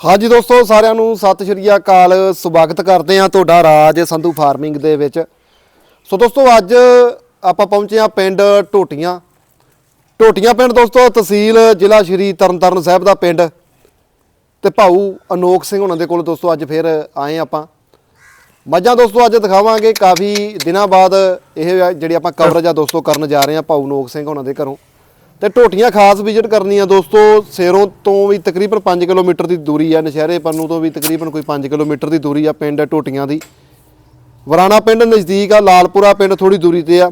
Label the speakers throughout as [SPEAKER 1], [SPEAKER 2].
[SPEAKER 1] ਹਾਂਜੀ ਦੋਸਤੋ, ਸਾਰਿਆਂ ਨੂੰ ਸਤਿ ਸ਼੍ਰੀ ਅਕਾਲ। ਸਵਾਗਤ ਕਰਦੇ ਹਾਂ ਤੁਹਾਡਾ ਰਾਜ ਸੰਧੂ ਫਾਰਮਿੰਗ ਦੇ ਵਿੱਚ। ਸੋ ਦੋਸਤੋ, ਅੱਜ ਆਪਾਂ ਪਹੁੰਚੇ ਹਾਂ ਪਿੰਡ ਟੋਟੀਆਂ ਟੋਟੀਆਂ ਪਿੰਡ ਦੋਸਤੋ, ਤਹਿਸੀਲ ਜ਼ਿਲ੍ਹਾ ਸ਼੍ਰੀ ਤਰਨਤਾਰਨ ਸਾਹਿਬ ਦਾ ਪਿੰਡ। ਤੇ ਭਾਊ ਅਨੋਖ ਸਿੰਘ ਉਹਨਾਂ ਦੇ ਕੋਲ ਦੋਸਤੋ, ਅੱਜ ਫਿਰ ਆਏ ਆਪਾਂ। ਮੱਝਾਂ ਦੋਸਤੋ, ਅੱਜ ਦਿਖਾਵਾਂਗੇ ਕਾਫੀ ਦਿਨਾਂ ਬਾਅਦ ਇਹ ਜਿਹੜੀ ਆਪਾਂ ਕਵਰੇਜ ਆ ਦੋਸਤੋ, ਕਰਨ ਜਾ ਰਹੇ ਹਾਂ ਭਾਊ ਅਨੋਖ ਸਿੰਘ ਉਹਨਾਂ ਦੇ ਘਰੋਂ। ਤੇ ਟੋਟੀਆਂ ਖਾਸ ਵਿਜ਼ਿਟ ਕਰਨੀਆਂ ਦੋਸਤੋ, ਸੇਰੋਂ ਤੋਂ ਵੀ ਤਕਰੀਬਨ 5 ਕਿਲੋਮੀਟਰ ਦੀ ਦੂਰੀ ਆ, ਨਸ਼ਹਿਰੇ ਪੰਨੂ ਤੋਂ ਵੀ ਤਕਰੀਬਨ ਕੋਈ 5 ਕਿਲੋਮੀਟਰ ਦੀ ਦੂਰੀ ਆ ਪਿੰਡ ਟੋਟੀਆਂ ਦੀ। ਵਰਾਣਾ ਪਿੰਡ ਨਜ਼ਦੀਕ ਆ, ਲਾਲਪੁਰਾ ਪਿੰਡ ਥੋੜੀ ਦੂਰੀ ਤੇ ਆ।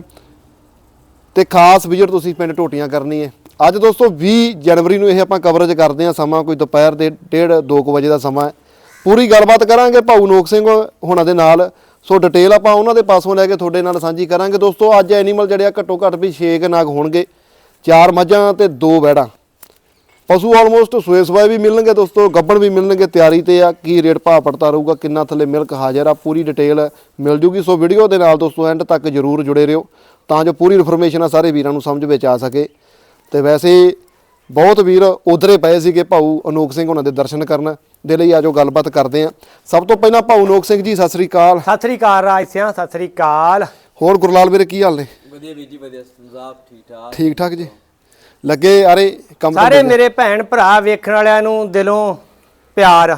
[SPEAKER 1] ਤੇ ਖਾਸ ਵਿਜ਼ਿਟ ਤੁਸੀਂ ਪਿੰਡ ਟੋਟੀਆਂ ਕਰਨੀ ਹੈ ਅੱਜ ਦੋਸਤੋ 20 ਜਨਵਰੀ ਨੂੰ ਇਹ ਆਪਾਂ ਕਵਰੇਜ ਕਰਦੇ ਹਾਂ ਸਮਾਂ, ਕੋਈ ਦੁਪਹਿਰ ਦੇ 1:30 2 ਵਜੇ ਦਾ ਸਮਾਂ ਹੈ। ਪੂਰੀ ਗੱਲਬਾਤ ਕਰਾਂਗੇ ਭਾਊ ਨੋਕ ਸਿੰਘ ਹੁਣਾਂ ਦੇ ਨਾਲ। ਸੋ ਡਿਟੇਲ ਆਪਾਂ ਉਹਨਾਂ ਦੇ ਪਾਸੋਂ ਲੈ ਕੇ ਤੁਹਾਡੇ ਨਾਲ ਸਾਂਝੀ ਕਰਾਂਗੇ। ਦੋਸਤੋ, ਅੱਜ ਐਨੀਮਲ ਜਿਹੜੇ ਆ ਘੱਟੋ ਘੱਟ ਵੀ 6 ਨਾਗ ਹੋਣਗੇ। ਚਾਰ ਮੱਝਾਂ ਤੇ ਦੋ ਵੈੜਾਂ ਪਸ਼ੂ ਆਲਮੋਸਟ ਸੂਏ ਸਵਾਏ ਵੀ ਮਿਲਣਗੇ ਦੋਸਤੋ ਗੱਬਣ ਵੀ ਮਿਲਣਗੇ ਤਿਆਰੀ ਤੇ ਆ ਕੀ ਰੇਟ ਭਾਅ ਪੜਤਾ ਰਹੂਗਾ ਕਿੰਨਾ ਥੱਲੇ ਮਿਲਕ ਹਾਜ਼ਰ ਆ ਪੂਰੀ ਡਿਟੇਲ ਮਿਲ ਜੂਗੀ। ਸੋ ਵੀਡੀਓ ਦੇ ਨਾਲ ਦੋਸਤੋ ਐਂਡ ਤੱਕ ਜਰੂਰ ਜੁੜੇ ਰਹੋ ਤਾਂ ਜੋ ਪੂਰੀ ਇਨਫੋਰਮੇਸ਼ਨ ਆ ਸਾਰੇ ਵੀਰਾਂ ਨੂੰ ਸਮਝ ਵਿੱਚ ਆ ਸਕੇ। ਤੇ ਵੈਸੇ ਬਹੁਤ ਵੀਰ ਉਧਰੇ ਪਏ ਸੀਗੇ ਭਾਊ ਅਨੋਖ ਸਿੰਘ ਉਹਨਾਂ ਦੇ ਦਰਸ਼ਨ ਕਰਨ। ਦੇ ਲਈ ਆਜੋ ਗੱਲਬਾਤ ਕਰਦੇ ਆ। ਸਭ ਤੋਂ ਪਹਿਲਾਂ ਭਾਊ ਅਨੋਖ ਸਿੰਘ ਜੀ ਸਤਿ ਸ੍ਰੀ ਅਕਾਲ।
[SPEAKER 2] ਸਤਿ ਸ੍ਰੀ ਅਕਾਲ ਰਾਜ ਸਿਆਂ ਸਤਿ ਸ੍ਰੀ ਅਕਾਲ।
[SPEAKER 1] ਹੋਰ ਗੁਰਲਾਲ ਵੀਰੇ ਕੀ ਹਾਲ ਨੇ?
[SPEAKER 3] ਵਧੀਆ ਵੀਰ ਜੀ ਵਧੀਆ ਸੁਝਾਅ ਠੀਕ ਠਾਕ
[SPEAKER 1] ਠੀਕ ਠਾਕ ਜੀ। ਲੱਗੇ ਅਰੇ ਕੰਮ ਤਾਂ
[SPEAKER 2] ਸਾਰੇ। ਮੇਰੇ ਭੈਣ ਭਰਾ ਵੇਖਣ ਵਾਲਿਆਂ ਨੂੰ ਦਿਲੋਂ ਪਿਆਰ।